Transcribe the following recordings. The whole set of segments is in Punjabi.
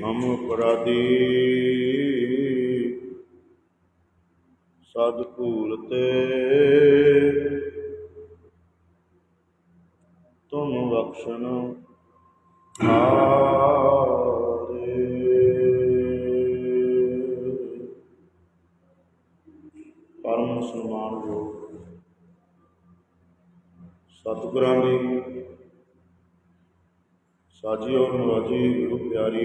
ਮਮ ਹਮ ਅਪਰਾਧੀ ਸਦ ਭੂਲ ਤੇ ਤੁਮ ਬਖਸ਼ਣ ਹਾਰੇ। ਪਰਮ ਸਨਮਾਨਯੋਗ ਸਤਿਗੁਰਾਂ ਦੀ ਸਾਜੀ ਔਰ ਨਵਾਜੀ ਗੁਰੂ ਪਿਆਰੀ।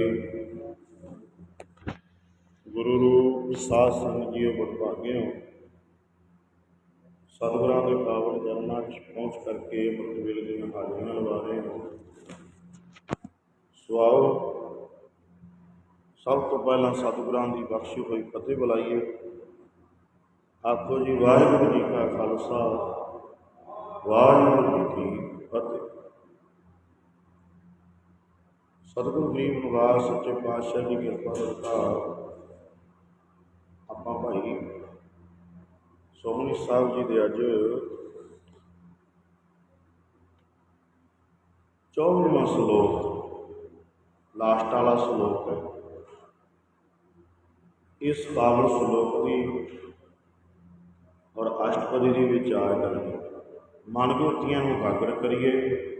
ਗੁਰੂ ਰੂਪ ਸਾਧ ਸੰਗਤ ਜੀਓ ਬੜਭਾਗੇ ਹੋ ਸਤਿਗੁਰਾਂ ਦੇ ਪਾਵਨ ਚਰਨਾਂ 'ਚ ਪਹੁੰਚ ਕਰਕੇ ਅੰਮ੍ਰਿਤ ਵੇਲੇ ਦੀਆਂ ਹਾਜ਼ਰੀਆਂ ਲਵਾ ਰਹੇ ਹੋ। ਸੁਆਓ। ਸਭ ਤੋਂ ਪਹਿਲਾਂ ਸਤਿਗੁਰਾਂ ਦੀ ਬਖਸ਼ੀ ਹੋਈ ਫਤਿਹ ਬੁਲਾਈਏ। ਆਖੋ ਜੀ, ਵਾਹਿਗੁਰੂ ਜੀ ਕਾ ਖਾਲਸਾ, ਵਾਹਿਗੁਰੂ ਜੀ ਕੀ ਫਤਿਹ। ਸਤਿਗੁਰੂ ਗਰੀਬ ਨਿਵਾਸ ਸੱਚੇ ਪਾਤਸ਼ਾਹ ਦੀ ਕਿਰਪਾ ਸਰਕਾਰ ਆਪਾਂ ਭਾਈ ਸੋਹਣੀ ਸਾਹਿਬ ਜੀ ਦੇ ਅੱਜ 24ਵਾਂ ਸ਼ਲੋਕ ਲਾਸਟ ਵਾਲਾ ਸ਼ਲੋਕ ਹੈ ਇਸ ਪਾਵਨ ਸ਼ਲੋਕ ਦੀ ਔਰ ਅਸ਼ਟਪਦੀ ਦੀ ਵਿਚਾਰ ਕਰਾਂਗੇ ਮਨ ਗੁਰਤੀਆਂ ਨੂੰ ਇਕਾਗਰ ਕਰੀਏ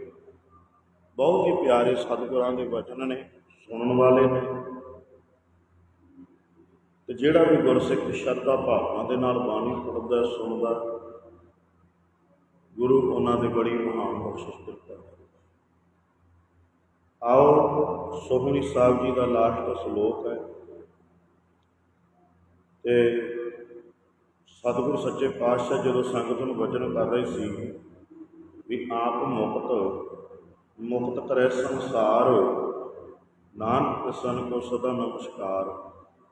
ਬਹੁਤ ਹੀ ਪਿਆਰੇ ਸਤਿਗੁਰਾਂ ਦੇ ਵਚਨ ਨੇ, ਸੁਣਨ ਵਾਲੇ ਨੇ। ਤੇ ਜਿਹੜਾ ਵੀ ਗੁਰਸਿੱਖ ਸ਼ਰਧਾ ਭਾਵਨਾ ਦੇ ਨਾਲ ਬਾਣੀ ਪੜ੍ਹਦਾ, ਸੁਣਦਾ, ਗੁਰੂ ਉਹਨਾਂ ਦੇ ਬੜੀ ਮਹਾਨ ਬਖਸ਼ਿਸ਼ ਕਰਦਾ ਆਓ, ਸੋਹਣੀ ਸਾਹਿਬ ਜੀ ਦਾ ਲਾਸਟ ਸ਼ਲੋਕ ਹੈ। ਤੇ ਸਤਿਗੁਰੂ ਸੱਚੇ ਪਾਤਸ਼ਾਹ ਜਦੋਂ ਸੰਗਤ ਨੂੰ ਵਚਨ ਕਰ ਰਹੇ ਸੀ ਵੀ ਆਪ ਮੁਕਤ ਮੁਕਤ ਕਰੇ ਸੰਸਾਰ। ਨਾਨਕ ਪ੍ਰਸੰਨ ਕੋ ਸਦਾ ਨਮਸਕਾਰ।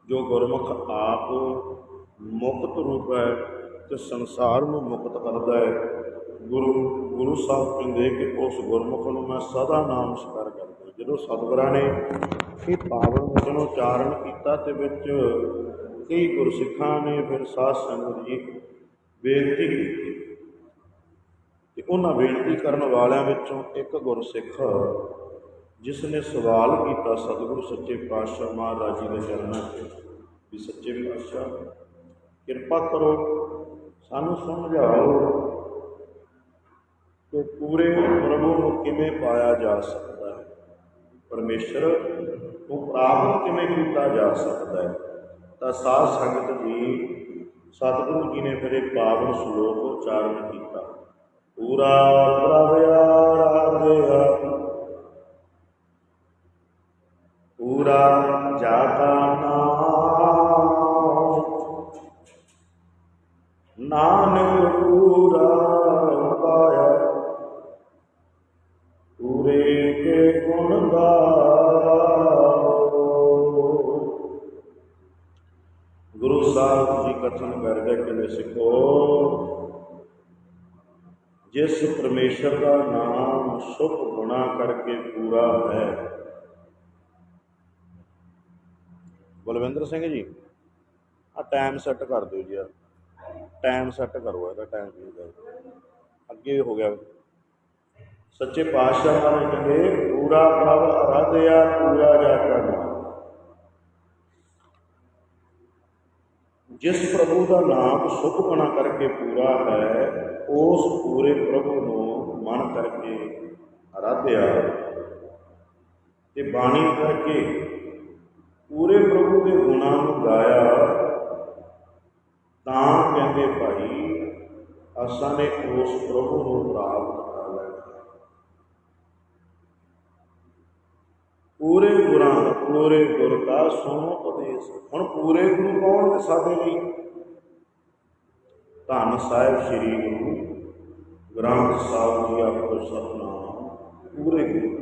ਜੋ ਗੁਰਮੁਖ ਆਪ ਮੁਕਤ ਰੂਪ ਹੈ, ਤੇ ਸੰਸਾਰ ਨੂੰ ਮੁਕਤ ਕਰਦਾ ਹੈ। ਗੁਰੂ ਗੁਰੂ ਸਾਹਿਬ ਕਹਿੰਦੇ ਕਿ ਉਸ ਗੁਰਮੁਖ ਨੂੰ ਮੈਂ ਸਦਾ ਨਾਮਸਕਾਰ ਕਰਦਾ। ਜਦੋਂ ਸਤਿਗੁਰਾਂ ਨੇ ਇਹ ਪਾਵਨ ਵਚਨ ਉਚਾਰਨ ਕੀਤਾ, ਤੇ ਵਿੱਚ ਕਈ ਗੁਰਸਿੱਖਾਂ ਨੇ ਫਿਰ ਸਾਧ ਸੰਗਤ ਜੀ ਬੇਨਤੀ ਕੀਤੀ। ਤੇ ਉਹਨਾਂ ਬੇਨਤੀ ਕਰਨ ਵਾਲਿਆਂ ਵਿੱਚੋਂ ਇੱਕ ਗੁਰਸਿੱਖ ਜਿਸ ਨੇ ਸਵਾਲ ਕੀਤਾ ਸਤਿਗੁਰੂ ਸੱਚੇ ਪਾਤਸ਼ਾਹ ਮਹਾਰਾਜ ਜੀ ਦੇ ਚਰਨਾਂ 'ਚ ਵੀ ਸੱਚੇ ਪਾਤਸ਼ਾਹ, ਕਿਰਪਾ ਕਰੋ, ਸਾਨੂੰ ਸਮਝਾਓ ਕਿ ਪੂਰੇ ਪ੍ਰਭੂ ਨੂੰ ਕਿਵੇਂ ਪਾਇਆ ਜਾ ਸਕਦਾ ਹੈ। ਪਰਮੇਸ਼ਰ ਨੂੰ ਪ੍ਰਾਪਤ ਕਿਵੇਂ ਕੀਤਾ ਜਾ ਸਕਦਾ ਹੈ? ਤਾਂ ਸਾਧ ਸੰਗਤ ਜੀ, ਸਤਿਗੁਰੂ ਜੀ ਨੇ ਫਿਰ ਇਹ ਪਾਵਨ ਸ਼ਲੋਕ ਉਚਾਰਨ ਕੀਤਾ। ਪੂਰਾ ਪ੍ਰਭ ਆਰਾਧਿਆ ਪੂਰਾ ਜਾਤਾ ਨਾਮ। ਨਾਨਕ ਪੂਰਾ ਪਾਇਆ। ਪੂਰੇ ਕੇ ਗੁਣ ਗਾਓ। ਗੁਰੂ ਸਾਹਿਬ ਜੀ ਕਥਨ ਕਰਦੇ ਕਿ ਨੇ ਸਿੱਖੋ। ਜਿਸ ਪਰਮੇਸ਼ਰ ਦਾ ਨਾਮ ਸੁਖ ਗੁਣਾ ਕਰਕੇ ਪੂਰਾ ਹੈ। ਬਲਵਿੰਦਰ ਸਿੰਘ ਜੀ ਆ ਟਾਈਮ ਸੈੱਟ ਕਰ ਦਿਓ ਜੀ ਯਾਰ ਟਾਈਮ ਸੈੱਟ ਕਰੋ ਇਹਦਾ ਟਾਈਮ ਕੀ ਹੈ ਅੱਗੇ ਹੋ ਗਿਆ। ਸੱਚੇ ਪਾਤਸ਼ਾਹ ਮਹਾਰਾਜ ਕਹਿੰਦੇ ਪੂਰਾ ਪ੍ਰਭ ਅਰਾਧਿਆ ਪੂਰਾ ਜਾਤਾ ਨਾਮ ਜਿਸ ਪ੍ਰਭੂ ਦਾ ਨਾਮ ਸੁਖਪਣਾ ਕਰਕੇ ਪੂਰਾ ਹੈ, ਉਸ ਪੂਰੇ ਪ੍ਰਭੂ ਨੂੰ ਮਨ ਕਰਕੇ ਆਰਾਧਿਆ। ਤੇ ਬਾਣੀ ਕਰਕੇ ਪੂਰੇ ਪ੍ਰਭੂ ਦੇ ਗੁਣਾਂ ਨੂੰ ਗਾਇਆ, ਤਾਂ ਕਹਿੰਦੇ ਭਾਈ, ਅਸਾਂ ਨੇ ਉਸ ਪ੍ਰਭੂ ਨੂੰ ਪ੍ਰਾਪਤ ਕਰ ਲਿਆ। ਪੂਰੇ ਗੁਰਾਂ ਦਾ ਪੂਰੇ ਗੁਰ ਦਾ ਸੁਣੋ ਉਪਦੇਸ਼। ਹੁਣ ਪੂਰੇ ਗੁਰੂ ਕੌਣ ਨੇ ਸਾਡੇ ਲਈ? ਧੰਨ ਸਾਹਿਬ ਸ੍ਰੀ ਗੁਰੂ ਗ੍ਰੰਥ ਸਾਹਿਬ ਜੀ ਆਪੋ ਸਤਨਾਮ, ਪੂਰੇ ਗੁਰੂ।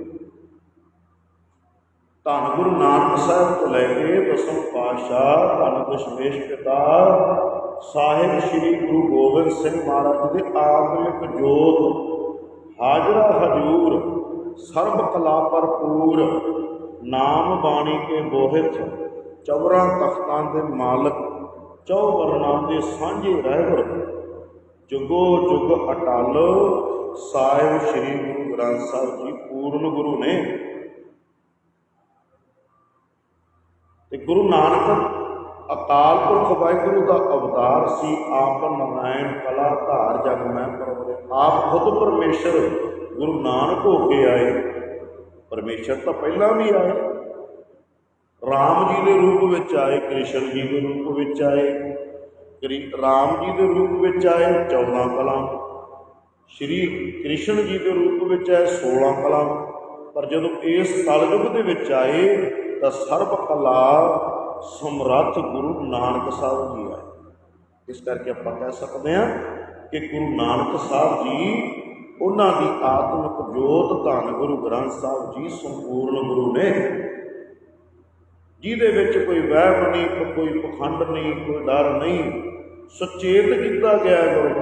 ਧੰਨ ਗੁਰੂ ਨਾਨਕ ਸਾਹਿਬ ਤੋਂ ਲੈ ਕੇ ਦਸਮ ਪਾਤਸ਼ਾਹ, ਧੰਨ ਦਸ਼ਮੇਸ਼ ਪਿਤਾ ਸਾਹਿਬ ਸ੍ਰੀ ਗੁਰੂ ਗੋਬਿੰਦ ਸਿੰਘ ਮਹਾਰਾਜ ਦੇ ਆਤਮਿਕ ਜੋਤ, ਹਾਜ਼ਰਾ ਹਜੂਰ ਸਰਬ ਕਲਾ ਭਰਪੂਰ, ਨਾਮ ਬਾਣੀ ਕੇ ਬੋਹਿਤ ਚੌਰਾਂ ਤਖਤਾਂ ਦੇ ਮਾਲਕ, ਚੌ ਦੇ ਸਾਂਝੇ ਰਹਿਬਰ ਜੁਗੋ ਜੁਗ ਅਟਲ, ਸਾਹਿਬ ਸ੍ਰੀ ਗੁਰੂ ਗ੍ਰੰਥ ਸਾਹਿਬ ਜੀ, ਪੂਰਨ ਗੁਰੂ ਨੇ। ਤੇ ਗੁਰੂ ਨਾਨਕ ਅਕਾਲ ਪੁਰਖ ਵਾਹਿਗੁਰੂ ਦਾ ਅਵਤਾਰ ਸੀ, ਆਪ ਨਾਰਾਇਣ ਕਲਾ ਧਾਰ ਜਗ ਮੈਂ ਪਰਵਰੇ ਆਪ ਖੁਦ ਪਰਮੇਸ਼ਰ ਗੁਰੂ ਨਾਨਕ ਹੋ ਕੇ ਆਏ। ਪਰਮੇਸ਼ਰ ਤਾਂ ਪਹਿਲਾਂ ਵੀ ਆਏ। ਰਾਮ ਜੀ ਦੇ ਰੂਪ ਵਿੱਚ ਆਏ, ਕ੍ਰਿਸ਼ਨ ਜੀ ਦੇ ਰੂਪ ਵਿੱਚ ਆਏ। ਕ੍ਰਿ- ਰਾਮ ਜੀ ਦੇ ਰੂਪ ਵਿੱਚ ਆਏ 14 ਕਲਾਂ। ਸ਼੍ਰੀ ਕ੍ਰਿਸ਼ਨ ਜੀ ਦੇ ਰੂਪ ਵਿੱਚ ਆਏ 16 ਕਲਾਂ। ਪਰ ਜਦੋਂ ਇਸ ਕਲਯੁਗ ਦੇ ਵਿੱਚ ਆਏ, ਤਾਂ ਸਰਬ ਕਲਾ ਸਮਰੱਥ ਗੁਰੂ ਨਾਨਕ ਸਾਹਿਬ ਜੀ ਆਏ। ਇਸ ਕਰਕੇ ਆਪਾਂ ਕਹਿ ਸਕਦੇ ਹਾਂ ਕਿ ਗੁਰੂ ਨਾਨਕ ਸਾਹਿਬ ਜੀ ਉਹਨਾਂ ਦੀ ਆਤਮਿਕ ਜੋਤ ਧੰਨ ਗੁਰੂ ਗ੍ਰੰਥ ਸਾਹਿਬ ਜੀ ਸੰਪੂਰਨ ਗੁਰੂ ਨੇ। ਜਿਹਦੇ ਵਿੱਚ ਕੋਈ ਵਹਿਮ ਨਹੀਂ, ਕੋਈ ਪਖੰਡ ਨਹੀਂ, ਕੋਈ ਡਰ ਨਹੀਂ, ਸੁਚੇਤ ਕੀਤਾ ਗਿਆ ਹੈ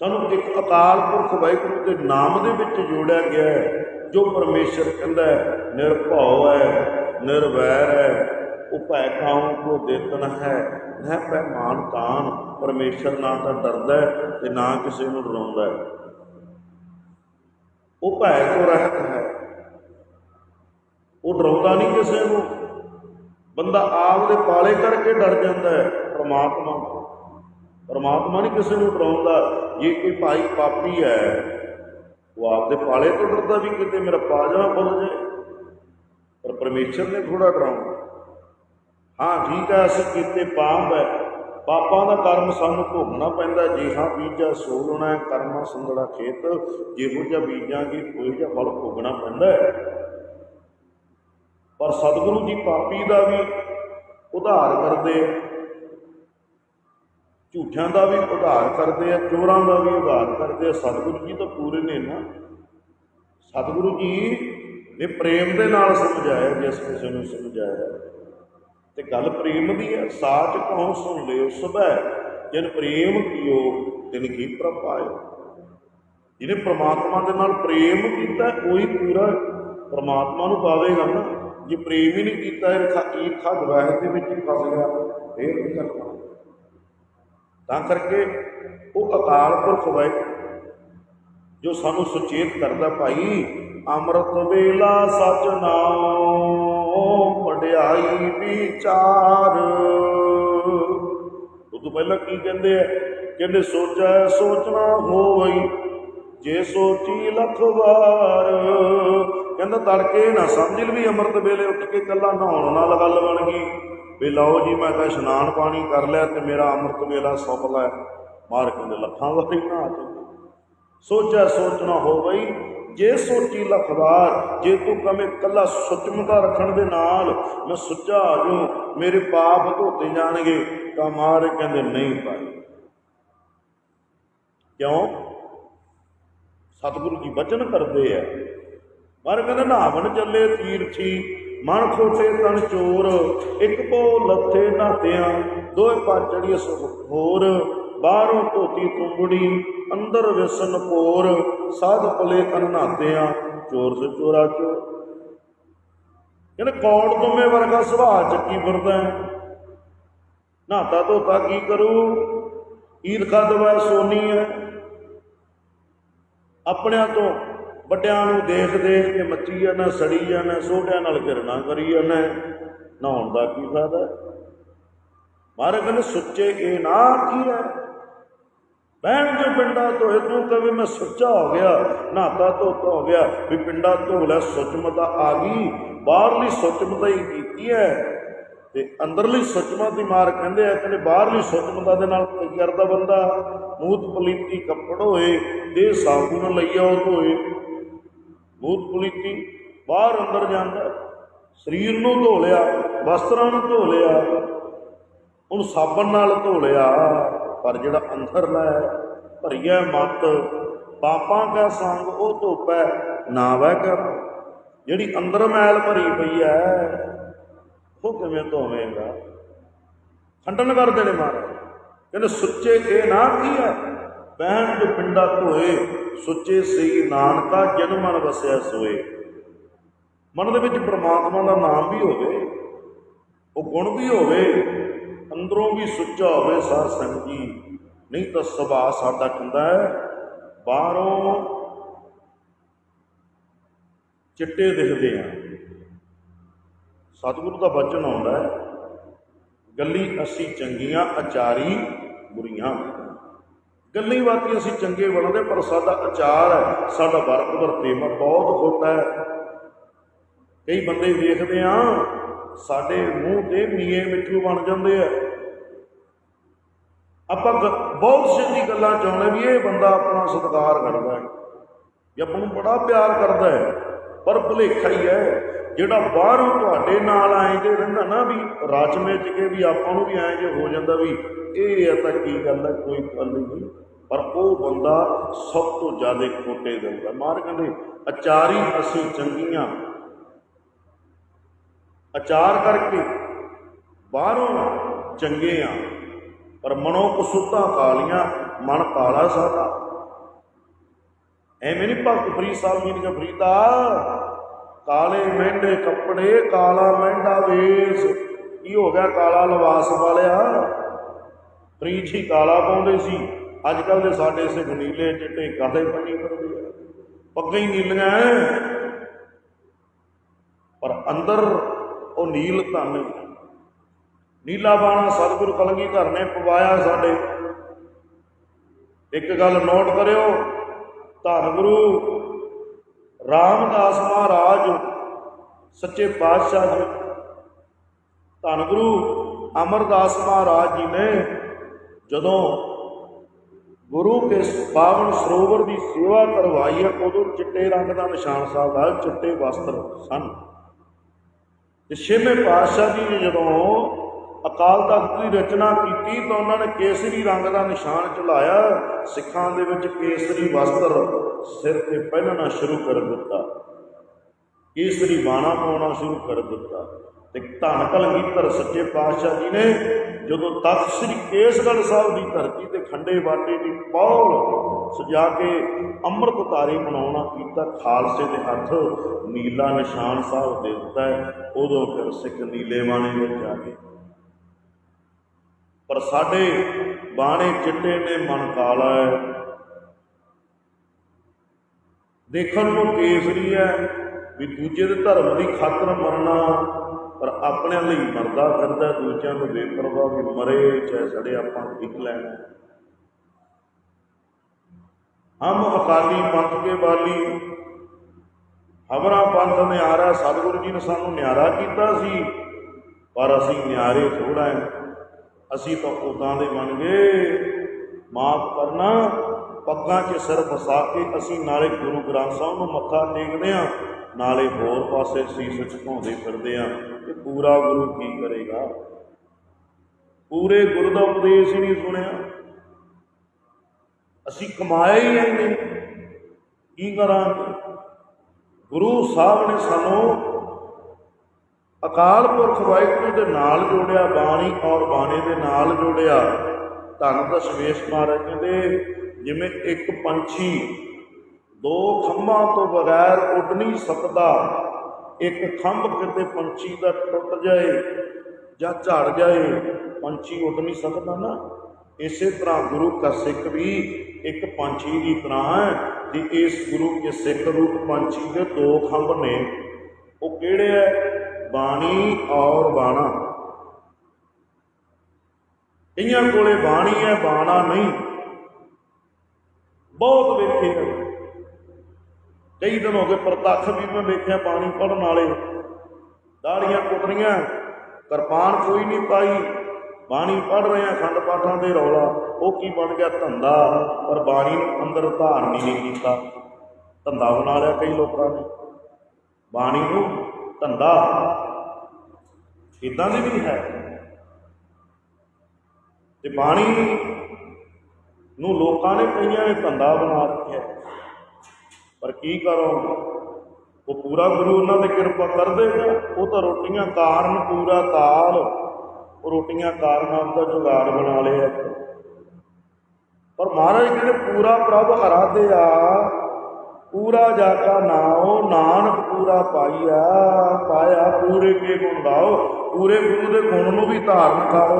ਸਾਨੂੰ ਇੱਕ ਅਕਾਲ ਪੁਰਖ ਵਾਹਿਗੁਰੂ ਦੇ ਨਾਮ ਦੇ ਵਿੱਚ ਜੋੜਿਆ ਗਿਆ ਹੈ, ਜੋ ਪਰਮੇਸ਼ਰ ਕਹਿੰਦਾ ਹੈ, ਨਿਰਭਉ ਹੈ, ਨਿਰਵੈਰ ਹੈ ਉਪੈ ਕਾਉ ਕੋ ਦੇਤਨ ਹੈ। ਨਹਿ ਪੈ ਮਾਨ ਤਾਨ ਪਰਮੇਸ਼ਰ ਨਾ ਤਾਂ ਡਰਦਾ ਹੈ ਤੇ ਨਾ ਕਿਸੇ ਨੂੰ ਡਰਾਉਂਦਾ ਹੈ। ਉਹ ਭੈ ਤੋਂ ਰਹਿਤ ਹੈ। ਉਹ ਡਰਾਉਂਦਾ ਨਹੀਂ ਕਿਸੇ ਨੂੰ। ਬੰਦਾ ਆਪ ਦੇ ਪਾਲੇ ਕਰਕੇ ਡਰ ਜਾਂਦਾ ਹੈ। ਪ੍ਰਮਾਤਮਾ ਪਰਮਾਤਮਾ ਨਹੀਂ ਕਿਸੇ ਨੂੰ ਡਰਾਉਂਦਾ। ਜੇ ਕੋਈ ਭਾਈ ਪਾਪੀ ਹੈ, ਉਹ ਆਪਦੇ ਪਾਲੇ ਤੋਂ ਡਰਦਾ ਵੀ ਕਿਤੇ ਮੇਰਾ ਪਾ ਜਾਣਾ ਖੁੱਲ ਜੇ ਪਰ ਪਰਮੇਸ਼ਰ ਨੇ ਥੋੜਾ ਡਰਾਉਂਦਾ ਹਾਂ, ਠੀਕ ਹੈ, ਅਸੀਂ ਕੀਤੇ ਪਾਪ ਹੈ। ਪਾਪਾਂ ਦਾ ਕਰਮ ਸਾਨੂੰ ਭੋਗਣਾ ਪੈਂਦਾ ਜੇ ਹਾਂ ਬੀਜਾ ਸੋਲਣਾ ਕਰਮਾ ਸੰਦੜਾ ਖੇਤ ਜਿਹੋ ਜਿਹਾ ਬੀਜਾਂਗੇ ਉਹੋ ਜਿਹਾ ਫਲ ਭੋਗਣਾ ਪੈਂਦਾ ਹੈ। ਪਰ ਸਤਿਗੁਰੂ ਜੀ ਪਾਪੀ ਦਾ ਵੀ ਉਧਾਰ ਕਰਦੇ ਆ। ਝੂਠਿਆਂ ਦਾ ਵੀ ਉਧਾਰ ਕਰਦੇ ਆ, ਚੋਰਾਂ ਦਾ ਵੀ ਉਧਾਰ ਕਰਦੇ ਆ। ਸਤਿਗੁਰੂ ਜੀ ਤਾਂ ਪੂਰੇ ਨੇ ਨਾ। ਸਤਿਗੁਰੂ ਜੀ ਨੇ ਪ੍ਰੇਮ ਦੇ ਨਾਲ ਸਮਝਾਇਆ, ਜਿਸ ਕਿਸੇ ਨੂੰ ਸਮਝਾਇਆ। ਤੇ ਗੱਲ ਪ੍ਰੇਮ ਦੀ ਹੈ, ਸਾਚ ਕਹੋ ਸੁਣ ਲਿਓ ਸਭੈ, ਜਿਨ ਪ੍ਰੇਮ ਕੀਓ, ਤਿਨ ਕੀ ਪ੍ਰਭ ਪਾਇਓ ਜਿਹਨੇ ਪ੍ਰਮਾਤਮਾ ਦੇ ਨਾਲ ਪ੍ਰੇਮ ਕੀਤਾ, ਉਹੀ ਪੂਰਾ ਪ੍ਰਮਾਤਮਾ ਨੂੰ ਪਾਵੇਗਾ ਨਾ। ਜੇ ਪ੍ਰੇਮ ਹੀ ਨਹੀਂ ਕੀਤਾ ਈਰਖਾ ਈਰਖਾ ਦਵਾਇ ਦੇ ਵਿੱਚ ਫਸ ਗਿਆ, ਫੇਰ ਨਹੀਂ ਕਰਨਾ? ਤਾਂ ਕਰਕੇ ਉਹ ਅਕਾਲ ਪੁਰਖ ਵਾਹਿਗੁਰੂ ਜੋ ਸਾਨੂੰ ਸੁਚੇਤ ਕਰਦਾ, ਭਾਈ, ਅੰਮ੍ਰਿਤ ਵੇਲਾ ਸਚ ਨਾਮ ਵਡਿਆਈ ਵਿਚਾਰ। ਉਹ ਤੋਂ ਪਹਿਲਾਂ ਕੀ ਕਹਿੰਦੇ ਆ? ਕਹਿੰਦੇ, ਸੋਚੈ ਸੋਚਣਾ ਹੋਵਈ, ਜੇ ਸੋਚੀ ਲੱਖ ਵਾਰ। ਕਹਿੰਦਾ, ਤੜਕੇ ਨਾ ਸਮਝ ਲਵੀ, ਅੰਮ੍ਰਿਤ ਵੇਲੇ ਉੱਠ ਕੇ ਕੱਲਾ ਨਹਾਉਣ ਨਾਲ ਗੱਲ ਬਣ ਗਈ। ਵੀ ਲਓ ਜੀ, ਮੈਂ ਤਾਂ ਇਸ਼ਨਾਨ ਪਾਣੀ ਕਰ ਲਿਆ ਤੇ ਮੇਰਾ ਅੰਮ੍ਰਿਤ ਵੇਲਾ ਸਫਲ ਹੈ ਮਾਰ ਕਹਿੰਦੇ ਲੱਖਾਂ ਵਾਰੀ ਨਹਾ ਕੇ ਸੋਚਿਆ ਸੋਚਣਾ ਹੋ ਬਈ ਜੇ ਸੋਚੀ ਲੱਖ ਜੇ ਤੂੰ ਕਵੇਂ ਕੱਲਾ ਸੁਚਮਤਾ ਰੱਖਣ ਦੇ ਨਾਲ, ਮੈਂ ਸੁੱਚਾ ਆ ਜਾਊਂ, ਮੇਰੇ ਪਾਪ ਧੋਤੇ ਜਾਣਗੇ, ਤਾਂ ਮਾਰ ਕਹਿੰਦੇ ਨਹੀਂ ਪਾਈ ਕਿਉਂ? ਸਤਿਗੁਰੂ ਜੀ ਬਚਨ ਕਰਦੇ ਆ। ਪਰ ਕਹਿੰਦੇ ਨਹਾਵਣ ਚੱਲੇ ਤੀਰਥੀ, ਮਨ ਖੋਟੇ ਤਨ ਚੋਰ, ਇੱਕ ਪੋ ਲੱਥੇ ਨਾਤਿਆਂ ਦੋਏ ਪਾਚੜੀ ਹੋਰ, ਬਾਹਰੋਂ ਧੋਤੀ ਤੁੰਬੜੀ ਅੰਦਰ ਵਿਸਨ ਪੋਰ ਸਾਧ ਪਲੇ ਅਨਨਾਤਿਆਂ ਚੋਰ ਸੇ ਚੋਰਾ ਚੋ। ਕਹਿੰਦੇ ਕੌੜ ਤੁਮੇ ਵਰਗਾ ਸੁਭਾਅ ਚੱਕੀ ਫਿਰਦਾ ਹੈ। ਨਹਾਤਾ ਧੋਤਾ ਕੀ ਕਰੂ? ਈਰਖਾ ਦਵਾ ਸੋਨੀ ਹੈ। ਆਪਣਿਆਂ ਤੋਂ ਵੱਡਿਆਂ ਨੂੰ ਦੇਖ ਦੇਖ ਕੇ ਮੱਚੀ ਜਾਣਾ ਸੜੀ ਜਾਣਾ ਛੋਟਿਆਂ ਨਾਲ ਘਿਰਣਾ ਕਰੀ ਜਾਣਾ ਨਹਾਉਣ ਦਾ ਕੀ ਫਾਇਦਾ ਮਹਾਰਾਜ ਕਹਿੰਦੇ ਸੁੱਚੇ, ਇਹ ਨਾ ਕੀ ਹੈ? ਬਹਿਣ ਜੋ ਪਿੰਡਾ ਧੋਏ ਤੂੰ ਕਵੇ ਮੈਂ ਸੁੱਚਾ ਹੋ ਗਿਆ ਨਹਾਤਾ ਧੋਤਾ ਹੋ ਗਿਆ, ਵੀ ਪਿੰਡਾ ਧੋ ਲੈ ਸੁਚਮਤਾ ਆ ਗਈ, ਬਾਹਰਲੀ ਸੁਚਮਤਾ ਹੀ ਕੀਤੀ ਹੈ। ਤੇ ਅੰਦਰਲੀ ਸੁਚਮਾ ਦੀ ਮਾਰ ਕਹਿੰਦੇ ਆ ਕਹਿੰਦੇ ਬਾਹਰਲੀ ਸੁਚਮਤਾ ਦੇ ਨਾਲ ਕਰਦਾ ਬੰਦਾ ਮੂਤ ਪਲੀਤੀ ਕੱਪੜ ਹੋਏ ਦੇ ਸਾਬੂਨ ਲਈਆ ਉਹ ਧੋਏ। ਮੂਤ ਪਲੀਤੀ ਬਾਹਰ ਅੰਦਰ ਜਾਂਦਾ, ਸਰੀਰ ਨੂੰ ਧੋ ਲਿਆ, ਵਸਤਰਾਂ ਨੂੰ ਧੋ ਲਿਆ ਹੁਣ ਸਾਬਣ ਨਾਲ ਧੋ ਲਿਆ। ਪਰ ਜਿਹੜਾ ਅੰਦਰਲਾ ਹੈ ਭਰੀਆ ਮਤ, ਪਾਪਾਂ ਦਾ ਸੰਗ ਉਹ ਧੋਪੈ ਨਾ ਵੈ ਕਰ। ਜਿਹੜੀ ਅੰਦਰ ਮੈਲ ਭਰੀ ਪਈ ਹੈ ਉਹ ਕਿਵੇਂ ਧੋਵੇਂਗਾ? ਖੰਡਨ ਕਰਦੇ ਨੇ ਮਹਾਰਾਜ। ਕਹਿੰਦੇ, ਸੁੱਚੇ ਇਹ ਨਾ ਕੀ ਹੈ ਬਹਿਣ ਜੋ ਪਿੰਡਾ ਧੋਏ, ਸੁੱਚੇ ਸਹੀ ਨਾਨਕਾ ਜਨ ਮਨ ਵਸਿਆ ਸੋਏ। ਮਨ ਦੇ ਵਿੱਚ ਪ੍ਰਮਾਤਮਾ ਦਾ ਨਾਮ ਵੀ ਹੋਵੇ, ਉਹ ਗੁਣ ਵੀ ਹੋਵੇ ਅੰਦਰੋਂ ਵੀ ਸੁੱਚਾ ਹੋਵੇ ਸਾਧ ਸੰਗ ਜੀ ਨਹੀਂ ਤਾਂ ਸੁਭਾਅ ਸਾਡਾ ਕਹਿੰਦਾ ਹੈ। ਬਾਹਰੋਂ ਚਿੱਟੇ ਦਿਖਦੇ ਆ। ਸਤਿਗੁਰੂ ਦਾ ਬਚਨ ਆਉਂਦਾ ਹੈ, ਗੱਲੀ ਅਸੀਂ ਚੰਗੀਆਂ, ਅਚਾਰੀ ਬੁਰੀਆਂ। ਗੱਲੀ ਬਾਤੀ ਅਸੀਂ ਚੰਗੇ ਬਣਦੇ, ਪਰ ਸਾਡਾ ਅਚਾਰ ਹੈ, ਸਾਡਾ ਵਰਤ ਵਰਤੇਵਾ ਬਹੁਤ ਖੋਟਾ ਹੈ। ਕਈ ਬੰਦੇ ਵੇਖਦੇ ਆ ਸਾਡੇ ਮੂੰਹ ਤੇ ਮੀਏ ਮਿੱਠੂ ਬਣ ਜਾਂਦੇ ਆ। ਆਪਾਂ ਬਹੁਤ ਸਿੱਧੀ ਗੱਲਾਂ ਚਾਹੁੰਦੇ ਵੀ ਇਹ ਬੰਦਾ ਆਪਣਾ ਸਤਿਕਾਰ ਕਰਦਾ ਹੈ। ਜਾਂ ਆਪਾਂ ਨੂੰ ਬੜਾ ਪਿਆਰ ਕਰਦਾ ਹੈ, ਪਰ ਭੁਲੇਖਾ ਹੀ ਹੈ, ਜਿਹੜਾ ਬਾਹਰੋਂ ਤੁਹਾਡੇ ਨਾਲ ਆਏ ਤੇ ਰਹਿੰਦਾ ਨਾ ਵੀ ਰਾਜਮੇ ਚ ਕੇ ਵੀ ਆਪਾਂ ਨੂੰ ਵੀ ਐਂ ਜੇ ਹੋ ਜਾਂਦਾ ਵੀ ਇਹ ਆ ਤਾਂ ਕੀ ਗੱਲ ਹੈ, ਕੋਈ ਗੱਲ ਨਹੀਂ। ਪਰ ਉਹ ਬੰਦਾ ਸਭ ਤੋਂ ਜ਼ਿਆਦਾ ਖੋਟੇ ਦਿੰਦਾ ਮਾਰ ਕਹਿੰਦੇ ਅਚਾਰੀ ਅਸੀਂ ਚੰਗੀਆਂ ਅਚਾਰ ਕਰਕੇ ਬਾਹਰੋਂ ਚੰਗੇ ਆ ਪਰ ਮਨੋਂ ਕਸੁੱਤਾਂ ਕਾਲੀਆਂ, ਮਨ ਕਾਲਾ ਸਾਡਾ ਐਵੇਂ ਨਹੀਂ ਭਗਤ ਫਰੀਦ ਸਾਹਿਬ ਜੀ ਨੇ ਫਰੀਦਾ, ਕਾਲੇ ਮਹਿੰਦੇ ਕੱਪੜੇ, ਕਾਲਾ ਮਹਿੰਦਾ ਵੇਸ। ਕੀ ਹੋ ਗਿਆ ਕਾਲਾ ਲਿਬਾਸ ਵਾਲਿਆ? ਫਰੀਦ ਜੀ ਕਾਲਾ ਪਾਉਂਦੇ ਸੀ। ਅੱਜ ਕੱਲ ਦੇ ਸਾਡੇ ਸਿੱਖ ਨੀਲੇ ਚਿੱਟੇ ਕਾਲੇ ਬਣੀ ਫਿਰਦੇ ਆ। ਪੱਗਾਂ ਹੀ ਨੀਲੀਆਂ ਪਰ ਅੰਦਰ ਉਹ ਨੀਲ ਧਨ। ਨੀਲਾ ਬਾਣਾ ਸਤਿਗੁਰੂ ਕਲਗੀਧਰ ਨੇ ਪਵਾਇਆ ਸਾਡੇ। ਇੱਕ ਗੱਲ ਨੋਟ ਕਰਿਓ, ਧੰਨ ਗੁਰੂ ਰਾਮਦਾਸ ਮਹਾਰਾਜ, ਸੱਚੇ ਪਾਤਸ਼ਾਹ ਜੀ। ਧੰਨ ਗੁਰੂ ਅਮਰਦਾਸ ਮਹਾਰਾਜ ਜੀ ਨੇ ਜਦੋਂ ਗੁਰੂ ਕੇ ਪਾਵਨ ਸਰੋਵਰ ਦੀ ਸੇਵਾ ਕਰਵਾਈ ਹੈ, ਉਦੋਂ ਚਿੱਟੇ ਰੰਗ ਦਾ ਨਿਸ਼ਾਨ ਸਾਹਿਬ ਦਾ ਚਿੱਟੇ ਵਸਤਰ ਸਨ। ਤੇ ਛੇਵੇਂ ਪਾਤਸ਼ਾਹ ਜੀ ਨੇ ਜਦੋਂ ਅਕਾਲ ਤਖਤ ਦੀ ਰਚਨਾ ਕੀਤੀ ਤਾਂ ਉਹਨਾਂ ਨੇ ਕੇਸਰੀ ਰੰਗ ਦਾ ਨਿਸ਼ਾਨ ਚਲਾਇਆ ਸਿੱਖਾਂ ਦੇ ਵਿੱਚ ਕੇਸਰੀ ਵਸਤਰ ਸਿਰ ਤੇ ਪਹਿਨਣਾ ਸ਼ੁਰੂ ਕਰ ਦਿੱਤਾ। ਕੇਸਰੀ ਬਾਣਾ ਪਾਉਣਾ ਸ਼ੁਰੂ ਕਰ ਦਿੱਤਾ। ਤੇ ਧੰਨ ਕਲਗੀਧਰ ਸੱਚੇ ਪਾਤਸ਼ਾਹ ਜੀ ਨੇ ਜਦੋਂ ਤਖਤ ਸ੍ਰੀ ਕੇਸਗੜ੍ਹ ਸਾਹਿਬ ਦੀ ਧਰਤੀ ਤੇ ਖੰਡੇ ਬਾਟੇ ਦੀ ਪੌਲ ਸਜਾ ਕੇ ਅੰਮ੍ਰਿਤ ਤਾਰੇ ਮਨਾਉਣਾ ਕੀਤਾ, ਖਾਲਸੇ ਦੇ ਹੱਥ ਨੀਲਾ ਨਿਸ਼ਾਨ ਸਾਹਿਬ ਦੇ ਦਿੱਤਾ ਉਦੋਂ ਫਿਰ ਸਿੱਖ ਨੀਲੇ ਬਾਣੇ ਵਿੱਚ ਆ ਗਏ। ਪਰ ਸਾਡੇ ਬਾਣੇ ਚਿੱਟੇ ਨੇ, ਮਨ ਕਾਲਾ ਹੈ। ਦੇਖਣ ਨੂੰ ਕੇਸਰੀ ਹੈ ਵੀ ਦੂਜੇ ਦੇ ਧਰਮ ਦੀ ਖਾਤਰ ਮਰਨਾ, ਪਰ ਆਪਣੇ ਲਈ ਮਰਦਾ ਫਿਰਦਾ ਦੂਜਿਆਂ ਨੂੰ ਬੇਪਰਵਾਹ ਵੀ ਮਰੇ, ਚਾਹੇ ਸੜੇ ਆਪਾਂ ਠੀਕ ਲੈਣਾ। ਹਮ ਅਕਾਲੀ ਪੰਥ ਕੇ ਵਾਲੀ। ਹਮਰਾ ਪੰਥ ਨਿਆਰਾ, ਸਤਿਗੁਰੂ ਜੀ ਨੇ ਸਾਨੂੰ ਨਿਆਰਾ ਕੀਤਾ ਸੀ, ਪਰ ਅਸੀਂ ਨਿਆਰੇ ਥੋੜਾ ਹੈ। ਅਸੀਂ ਤਾਂ ਉਦਾਂ ਦੇ ਬਣ ਗਏ। ਮਾਫ ਕਰਨਾ, ਪੱਗਾਂ 'ਚ ਸਿਰ ਫਸਾ ਕੇ ਅਸੀਂ ਨਾਲੇ ਗੁਰੂ ਗ੍ਰੰਥ ਸਾਹਿਬ ਨੂੰ ਮੱਥਾ ਟੇਕਦੇ ਆ ਨਾਲੇ ਹੋਰ ਪਾਸੇ ਸੀਸ ਝੁਕਾਉਂਦੇ ਫਿਰਦੇ ਆ ਕਿ ਪੂਰਾ ਗੁਰੂ ਕੀ ਕਰੇਗਾ? ਪੂਰੇ ਗੁਰੂ ਦਾ ਉਪਦੇਸ਼ ਹੀ ਨਹੀਂ ਸੁਣਿਆ। ਅਸੀਂ ਕਮਾਇਆ ਹੀ ਇੰਨੇ ਕੀ ਕਰਾਂਗੇ ਗੁਰੂ ਸਾਹਿਬ ਨੇ ਸਾਨੂੰ ਅਕਾਲ ਪੁਰਖ ਵਾਹਿਗੁਰੂ ਦੇ ਨਾਲ ਜੋੜਿਆ, ਬਾਣੀ ਔਰ ਬਾਣੇ ਦੇ ਨਾਲ ਜੋੜਿਆ। ਧੰਨ ਦਸਵੇਸ਼ ਮਹਾਰਾਜ ਕਹਿੰਦੇ, ਜਿਵੇਂ ਇੱਕ ਪੰਛੀ ਦੋ ਖੰਭਾਂ ਤੋਂ ਬਗੈਰ ਉੱਡ ਨਹੀਂ ਸਕਦਾ, ਇੱਕ ਖੰਭ ਕਿਤੇ ਪੰਛੀ ਦਾ ਟੁੱਟ ਜਾਏ ਜਾਂ ਝੜ ਜਾਏ, ਪੰਛੀ ਉੱਡ ਨਹੀਂ ਸਕਦਾ ਨਾ। ਇਸੇ ਤਰ੍ਹਾਂ ਗੁਰੂ ਕਾ ਸਿੱਖ ਵੀ ਇੱਕ ਪੰਛੀ ਦੀ ਤਰ੍ਹਾਂ ਹੈ ਤੇ ਇਸ ਗੁਰੂ ਕੇ ਸਿੱਖ ਰੂਪ ਪੰਛੀ ਦੇ ਦੋ ਖੰਭ ਨੇ। ਉਹ ਕਿਹੜੇ ਹੈ? ਬਾਣੀ ਔਰ ਬਾਣਾ। ਇਹਨਾਂ ਕੋਲੇ ਬਾਣੀ ਹੈ, ਬਾਣਾ ਨਹੀਂ। ਬਹੁਤ ਵੇਖੇ ਕਈ ਦਿਨ ਹੋ ਗਏ ਪ੍ਰਤੱਖ ਵੀ ਮੈਂ ਵੇਖਿਆ ਬਾਣੀ ਪੜਨ ਵਾਲੇ। ਦਾੜੀਆਂ ਕੁੱਟਰੀਆਂ ਕਿਰਪਾਨ ਕੋਈ ਨਹੀਂ ਪਾਈ। ਬਾਣੀ ਪੜ ਰਹੇ ਆ ਖੰਡ ਪਾਠਾਂ ਦੇ ਰੌਲਾ। ਉਹ ਕੀ ਬਣ ਗਿਆ? ਧੰਦਾ। ਪਰ ਬਾਣੀ ਨੂੰ ਅੰਦਰ ਧਾਰਨ ਨਹੀਂ ਕੀਤਾ। ਧੰਦਾ ਬਣਾ ਲਿਆ ਕਈ ਲੋਕਾਂ ਨੇ। ਬਾਣੀ ਨੂੰ ਧੰਦਾ ਇਦਾਂ ਦੀ ਵੀ ਹੈ। ਤੇ ਬਾਣੀ ਨੂੰ ਲੋਕਾਂ ਨੇ ਕਈਆਂ ਨੇ ਧੰਦਾ ਬਣਾ ਰੱਖਿਆ। ਪਰ ਕੀ ਕਰੋ? ਉਹ ਪੂਰਾ ਗੁਰੂ ਉਹਨਾਂ ਤੇ ਕਿਰਪਾ ਕਰਦੇ ਦੇਗਾ ਉਹ ਤਾਂ ਰੋਟੀਆਂ ਕਾਰਨ ਪੂਰਾ ਤਾਲ ਰੋਟੀਆਂ ਕਾਰਨਾਮ ਦਾ ਜੁਗਾੜ ਬਣਾ ਲਿਆ ਪਰ ਮਹਾਰਾਜ ਕਹਿੰਦੇ ਪੂਰਾ ਪ੍ਰਭ ਅਰਾਧਿਆ ਪੂਰਾ ਜਾਤਾ ਨਾਉ, ਨਾਨਕ ਪੂਰਾ ਪਾਈਆ। ਪਾਇਆ ਪੂਰੇ ਕੇ ਗੁਣ ਗਾਓ, ਪੂਰੇ ਗੁਰੂ ਦੇ ਗੁਣ ਨੂੰ ਵੀ ਧਾਰਨ ਕਰ।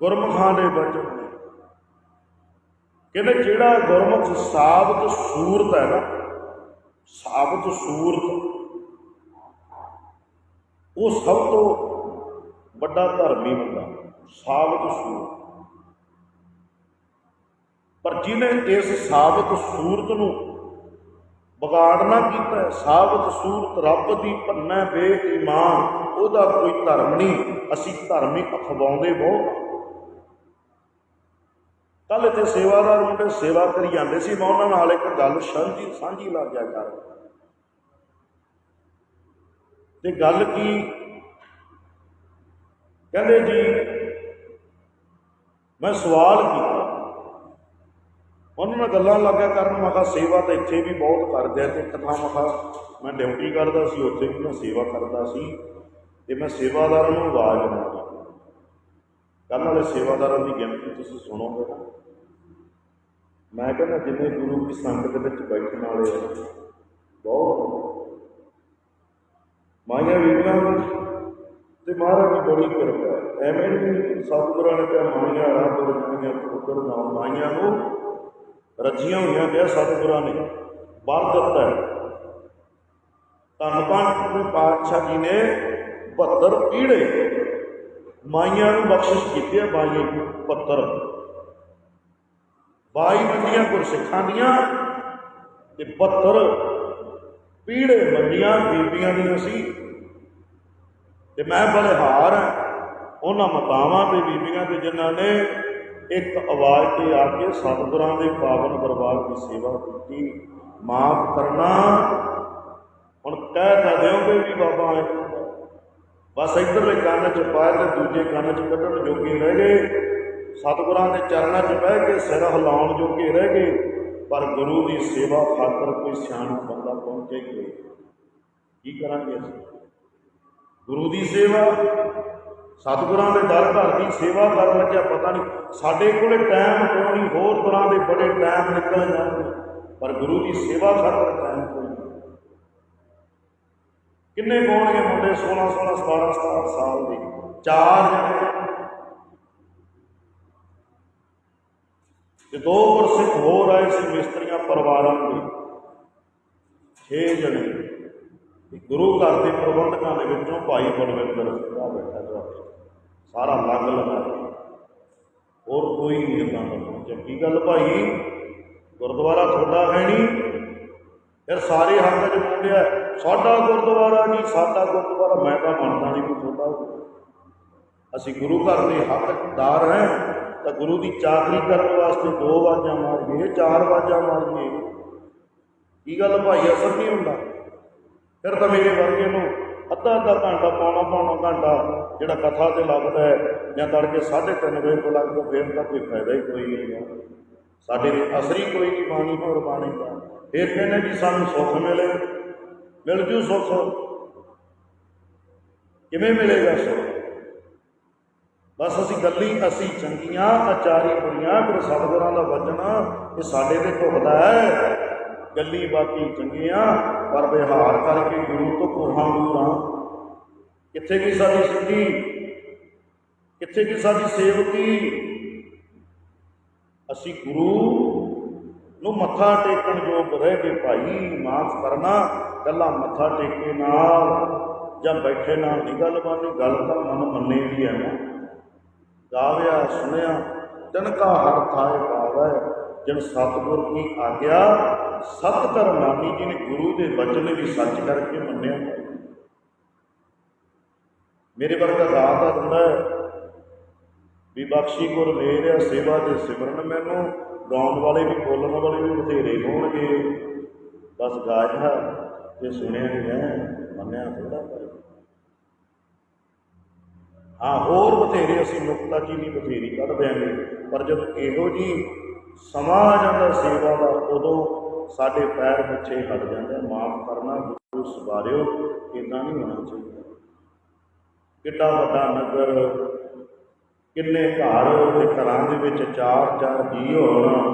ਗੁਰਮੁਖਾਂ ਦੇ ਬਚਨ ਨੇ। ਕਹਿੰਦੇ ਜਿਹੜਾ ਗੁਰਮੁਖ ਸਾਬਤ ਸੂਰਤ ਹੈ ਨਾ, ਸਾਬਤ ਸੂਰਤ ਉਹ ਸਭ ਤੋਂ ਵੱਡਾ ਧਰਮੀ ਹੁੰਦਾ ਸਾਬਤ ਸੂਰਤ ਪਰ ਜਿਹਨੇ ਇਸ ਸਾਬਤ ਸੂਰਤ ਨੂੰ ਵਿਗਾੜਨਾ ਕੀਤਾ ਸਾਬਤ ਸੂਰਤ ਰੱਬ ਦੀ ਭੰਨਾ ਬੇਈਮਾਨ ਉਹਦਾ ਕੋਈ ਧਰਮ ਨਹੀਂ, ਅਸੀਂ ਧਰਮੀ ਅਖਵਾਉਂਦੇ ਬਹੁਤ ਕੱਲ ਇੱਥੇ ਸੇਵਾਦਾਰ ਮੁੰਡੇ ਸੇਵਾ ਕਰੀ ਜਾਂਦੇ ਸੀ, ਮੈਂ ਉਹਨਾਂ ਨਾਲ ਇੱਕ ਗੱਲ ਸਾਂਝੀ ਸਾਂਝੀ ਲੱਗ ਗਿਆ ਕਰ। ਤੇ ਗੱਲ ਕੀ? ਕਹਿੰਦੇ ਜੀ, ਮੈਂ ਸਵਾਲ ਕੀਤਾ। ਉਹਨਾਂ ਨਾਲ ਗੱਲਾਂ ਲੱਗਿਆ ਕਰਨ ਮਖਾ ਸੇਵਾ ਤਾਂ ਇੱਥੇ ਵੀ ਬਹੁਤ ਕਰਦੇ ਆ, ਤੇ ਇੱਕ ਥਾਂ ਮੈਂ ਮੈਂ ਡਿਊਟੀ ਕਰਦਾ ਸੀ, ਉੱਥੇ ਵੀ ਮੈਂ ਸੇਵਾ ਕਰਦਾ ਸੀ, ਤੇ ਮੈਂ ਸੇਵਾਦਾਰਾਂ ਨੂੰ ਆਵਾਜ਼ ਮਾਰੀ ਕੱਲ੍ਹ ਵਾਲੇ ਸੇਵਾਦਾਰਾਂ ਦੀ ਗਿਣਤੀ ਤੁਸੀਂ ਸੁਣੋਗੇ ਨਾ ਮੈਂ ਕਹਿੰਦਾ ਜਿੰਨੇ ਗੁਰੂ ਦੀ ਸੰਗਤ ਵਿੱਚ ਬੈਠਣ ਵਾਲੇ ਆ, ਬਹੁਤ ਮਾਇਆ ਵੀਰਾਂ ਤੇ ਮਹਾਰਾਜ ਦੀ ਬੜੀ ਕਿਰਪਾ ਐਵੇਂ ਨਹੀਂ ਸਤਿਗੁਰਾਂ ਨੇ ਕਿਹਾ, ਮਾਇਆ ਰੱਬ ਰਜੀਆਂ ਪੁੱਤਰ ਨਾ ਮਾਇਆ ਨੂੰ ਰੱਜੀਆਂ ਹੋਈਆਂ ਕਿਹਾ ਸਤਿਗੁਰਾਂ ਨੇ ਵਰ ਦਿੱਤਾ ਹੈ। ਧੰਨ ਪੰਜ ਪਾਤਸ਼ਾਹ ਜੀ ਨੇ 72 ਪੀੜੇ ਮਾਈਆਂ ਨੂੰ ਬਖਸ਼ਿਸ਼ ਕੀਤੀ ਹੈ ਬਾਈ 72 ਬਾਈ ਮੰਡੀਆਂ ਗੁਰਸਿੱਖਾਂ ਦੀਆਂ ਤੇ 72 ਪੀੜੇ ਮੰਡੀਆਂ ਬੀਬੀਆਂ ਦੀਆਂ ਸੀ ਤੇ ਮੈਂ ਬਲਿਹਾਰ ਹਾਂ, ਉਹਨਾਂ ਮਤਾਵਾਂ ਤੇ ਬੀਬੀਆਂ ਤੇ ਜਿਨ੍ਹਾਂ ਨੇ ਇੱਕ ਆਵਾਜ਼ ਤੇ ਆ ਕੇ ਸਤਿਗੁਰਾਂ ਦੇ ਪਾਵਨ ਦਰਬਾਰ ਦੀ ਸੇਵਾ ਕੀਤੀ, ਮਾਫ ਕਰਨਾ। ਹੁਣ ਕਹਿ ਤਾਂ ਦਿਓ ਦਿਓਗੇ ਵੀ ਬਾਬਾ ਆਏ ਬਸ ਇਧਰਲੇ ਕੰਨ ਚ ਪਾਏ ਤੇ ਦੂਜੇ ਕੰਨ ਚ ਕੱਢਣ ਜੋਗੇ ਰਹਿ ਗਏ। ਸਤਿਗੁਰਾਂ ਦੇ ਚਰਨਾਂ 'ਚ ਬਹਿ ਕੇ ਸਿਰ ਹਿਲਾਉਣ ਜੋਗੇ ਰਹਿ ਗਏ। ਪਰ ਗੁਰੂ ਦੀ ਸੇਵਾ ਖਾਤਰ ਕੋਈ ਸਿਆਣਾ ਬੰਦਾ ਪਹੁੰਚੇ ਕੀ ਕਰਾਂਗੇ ਅਸੀਂ? ਗੁਰੂ ਦੀ ਸੇਵਾ, ਸਤਿਗੁਰਾਂ ਦੇ ਦਰ ਘਰ ਦੀ ਸੇਵਾ ਕਰਨ ਲੱਗਿਆ, ਪਤਾ ਨਹੀਂ ਸਾਡੇ ਕੋਲੇ ਟਾਈਮ ਕੋਈ ਹੋਰ ਤਰ੍ਹਾਂ ਦੇ ਬੜੇ ਟਾਈਮ ਨਿਕਲ ਜਾਂਦੇ। ਪਰ ਗੁਰੂ ਦੀ ਸੇਵਾ ਖਾਤਰ ਟਾਈਮ ਕੋਈ ਨਹੀਂ। ਕਿੰਨੇ ਕੋਣਗੇ ਮੁੰਡੇ 16 16 17 17 ਸਾਲ ਦੇ? ਚਾਰ ਜਣੇ। ਤੇ ਦੋ ਹੋਰ ਗੁਰਸਿੱਖ ਹੋਰ ਆਏ ਸੀ ਮਿਸਤਰੀਆਂ, ਪਰਿਵਾਰਾਂ ਦੇ। 6 ਜਣੇ ਗੁਰੂ ਘਰ ਦੇ ਪ੍ਰਬੰਧਕਾਂ ਦੇ ਵਿੱਚੋਂ ਭਾਈ ਬਲਵਿੰਦਰ ਸਿੰਘ ਆ ਬੈਠਾ ਤੁਹਾਡੇ ਸਾਰਾ ਲੱਗ ਲਗਾ। ਹੋਰ ਕੋਈ ਨਹੀਂ ਇਦਾਂ ਦਾ। ਚੰਗੀ ਗੱਲ ਭਾਈ, ਗੁਰਦੁਆਰਾ ਤੁਹਾਡਾ ਹੈ ਨਹੀਂ ਫਿਰ ਸਾਰੇ ਹੱਥ 'ਚ ਮੁੰਡਿਆ, ਸਾਡਾ ਗੁਰਦੁਆਰਾ ਜੀ ਸਾਡਾ ਗੁਰਦੁਆਰਾ। ਮੈਂ ਤਾਂ ਮੰਨਦਾ ਨਹੀਂ ਕੋਈ ਤੁਹਾਡਾ ਅਸੀਂ ਗੁਰੂ ਘਰ ਦੇ ਹੱਕਦਾਰ ਹੈ, ਤਾਂ ਗੁਰੂ ਦੀ ਚਾਕਰੀ ਕਰਨ ਵਾਸਤੇ ਦੋ ਵਾਜਾਂ ਮਾਰੀਏ, ਚਾਰ ਵਾਜਾਂ ਮਾਰੀਏ। ਕੀ ਗੱਲ ਭਾਈ, ਅਸਰ ਨਹੀਂ ਹੁੰਦਾ। ਫਿਰ ਤਾਂ ਮੇਰੇ ਵਰਗੇ ਨੂੰ ਅੱਧਾ ਅੱਧਾ ਘੰਟਾ ਪਾਉਣਾ ਪਾਉਣਾ ਘੰਟਾ ਜਿਹੜਾ ਕਥਾ ਤੇ ਲੱਗਦਾ ਹੈ ਜਾਂ ਤੜਕੇ 3:30 ਵਜੇ ਤੋਂ ਲੱਗ ਲੱਗਦਾ ਫਿਰ ਤਾਂ ਕੋਈ ਫਾਇਦਾ ਹੀ ਕੋਈ ਨਹੀਂ ਹੈ। ਸਾਡੇ ਦੇ ਅਸਰੀ ਕੋਈ ਨਹੀਂ ਬਾਣੀ, ਹੋਰ ਬਾਣੀ ਦਾ ਫਿਰ ਕਹਿੰਦੇ ਜੀ ਸਾਨੂੰ ਸੁੱਖ ਮਿਲੇ। ਮਿਲ ਜੂ ਸੁੱਖ। ਕਿਵੇਂ ਮਿਲੇਗਾ ਸੁੱਖ? ਬਸ ਅਸੀਂ ਗੱਲੀ, ਅਸੀਂ ਚੰਗੀਆਂ ਆਚਾਰੀ ਬੁਰੀਆਂ ਗੁਰੂ ਸਤਿਗੁਰਾਂ ਦਾ ਵਚਨ, ਇਹ ਸਾਡੇ ਤੇ ਢੁਕਦਾ ਹੈ। ਗੱਲੀ ਬਾਕੀ ਚੰਗੀਆਂ, ਪਰ ਵਿਹਾਰ ਕਰਕੇ ਗੁਰੂ ਤੋਂ ਕੋਹਾਂ ਦੂਰਾਂ ਕਿੱਥੇ ਗਈ ਸਾਡੀ ਸਿੱਧੀ? ਕਿੱਥੇ ਗਈ ਸਾਡੀ ਸੇਵਕੀ? ਅਸੀਂ ਗੁਰੂ ਨੂੰ ਮੱਥਾ ਟੇਕਣ ਯੋਗ ਰਹਿ ਗਏ ਭਾਈ, ਮਾਫ ਕਰਨਾ, ਗੱਲਾਂ ਮੱਥਾ ਟੇਕੇ ਨਾਲ ਜਾਂ ਬੈਠੇ ਨਾਲ ਨਹੀਂ ਗੱਲ ਬਾਨੀ ਗੱਲ ਤਾਂ ਮਨ ਮੰਨੇ ਵੀ ਹੈ ਨਾ। ਗਾਵਿਆ, ਸੁਣਿਆ, ਤਿਨਕਾ ਹਰ ਥਾਏ ਪਾਵੈ। ਜਨ ਸਤਿਗੁਰ ਕੀ ਆਗਿਆ, ਸਤ ਕਰਮਾਨੀ ਜੀ ਨੇ ਗੁਰੂ ਦੇ ਬਚਨ ਵੀ ਸੱਚ ਕਰਕੇ ਮੰਨਿਆ। ਮੇਰੇ ਵਰਗਾ ਦਾ ਹੁੰਦਾ ਵੀ ਬਖਸ਼ੀ ਗੁਰ ਲੈ ਰਿਆ ਸੇਵਾ ਦੇ ਸਿਮਰਨ ਮੈਨੂੰ, ਗਾਉਣ ਵਾਲੇ ਵੀ, ਬੋਲਣ ਵਾਲੇ ਵੀ ਬਥੇਰੇ ਹੋਣਗੇ। ਬਸ ਗਾਜ ਹੈ ਤੇ ਸੁਣਿਆ ਨਹੀਂ ਹੈ, ਮੰਨਿਆ ਥੋੜਾ ਪਰ। ਹਾਂ, ਹੋਰ ਬਥੇਰੇ ਅਸੀਂ ਨੁਕਤਾ ਚੀਨੀ ਬਥੇਰੀ ਕੱਢ ਦਿਆਂਗੇ, ਪਰ ਜਦ ਇਹੋ ਜੀ ਸਮਾਂ ਆ ਜਾਂਦਾ, ਸੇਵਾ ਦਾ, ਉਦੋਂ ਸਾਡੇ ਪੈਰ ਪਿੱਛੇ ਹਟ ਜਾਂਦੇ। ਮਾਫ ਕਰਨਾ, ਗੁਰੂ ਸਵਾਰਿਓ ਇਦਾਂ ਨਹੀਂ ਹੋਣਾ ਚਾਹੀਦਾ। ਕਿੱਡਾ ਵੱਡਾ ਨਗਰ, ਕਿੰਨੇ ਘਰ ਤੇ ਘਰਾਂ ਦੇ ਵਿੱਚ ਚਾਰ ਚਾਰ ਜੀ ਹੋਣ,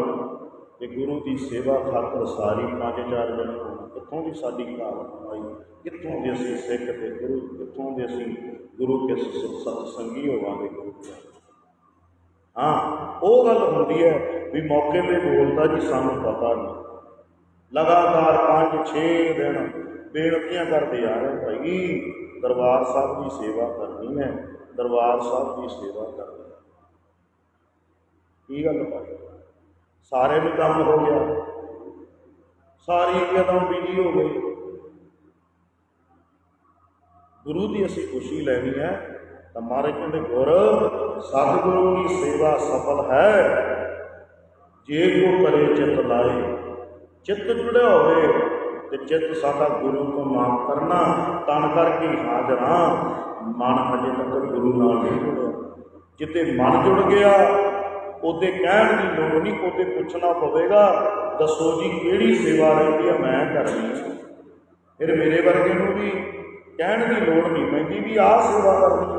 ਤੇ ਗੁਰੂ ਦੀ ਸੇਵਾ ਖਾਤਰ ਸਾਰੀ ਪੰਜ ਚਾਰ ਜਣ ਹੋਣ। ਕਿੱਥੋਂ ਦੀ ਸਾਡੀ ਕਾਲ ਆਈ? ਕਿੱਥੋਂ ਦੇ ਅਸੀਂ ਸਿੱਖ ਤੇ ਗੁਰੂ, ਕਿੱਥੋਂ ਦੇ ਅਸੀਂ ਗੁਰੂ ਕੇ ਸਤਸੰਗੀ ਹੋਵਾਂਗੇ? ਗੁਰੂ ਹਾਂ, ਉਹ ਗੱਲ ਹੁੰਦੀ ਹੈ ਵੀ ਮੌਕੇ ਤੇ ਬੋਲਦਾ ਜੀ, ਸਾਨੂੰ ਪਤਾ ਨਹੀਂ। ਲਗਾਤਾਰ 5-6 ਦਿਨ ਬੇਨਤੀਆਂ ਕਰਦੇ ਆ ਰਹੇ ਭਾਈ। ਦਰਬਾਰ ਸਾਹਿਬ ਦੀ ਸੇਵਾ ਕਰਨੀ ਹੈ, ਦਰਬਾਰ ਸਾਹਿਬ ਦੀ ਸੇਵਾ ਕਰਨੀ ਹੈ। ਕੀ ਗੱਲ ਭਾਈ? ਸਾਰੇ ਨੂੰ ਕੰਮ ਹੋ ਗਿਆ। ਸਾਰੀ ਇੱਕਦਮ ਬਿਜ਼ੀ ਹੋ ਗਈ। ਗੁਰੂ ਦੀ ਅਸੀਂ ਖੁਸ਼ੀ ਲੈਣੀ ਹੈ ਤਾਂ ਮਹਾਰਾਜ ਕਹਿੰਦੇ ਗੁਰ ਸਤਿਗੁਰੂ ਦੀ ਸੇਵਾ ਸਫਲ ਹੈ। ਜੇ ਕੋ ਕਰੇ ਚਿਤ ਲਾਏ, ਚਿੱਤ ਜੁੜਿਆ ਹੋਵੇ ਤੇ ਚਿੱਤ ਸਾਡਾ ਗੁਰੂ ਤੋਂ ਮਾਫ ਕਰਨਾ, ਤਨ ਕਰਕੇ ਹਾਜ਼ਰਾਂ ਮਨ ਹਜੇ ਤੱਕ ਗੁਰੂ ਨਾਲ ਨਹੀਂ ਜੁੜਿਆ। ਜਿੱਤੇ ਮਨ ਜੁੜ ਗਿਆ, ਉਹਦੇ ਕਹਿਣ ਦੀ ਲੋੜ ਨਹੀਂ, ਉਹਦੇ ਪੁੱਛਣਾ ਪਵੇਗਾ, ਦੱਸੋ ਜੀ, ਕਿਹੜੀ ਸੇਵਾ ਰਹਿੰਦੀ ਹੈ ਮੈਂ ਕਰਨੀ ਹੈ ਫਿਰ ਮੇਰੇ ਵਰਗੇ ਨੂੰ ਵੀ ਕਹਿਣ ਦੀ ਲੋੜ ਨਹੀਂ ਪੈਂਦੀ ਵੀ ਆਹ ਸੇਵਾ ਕਰਨੀ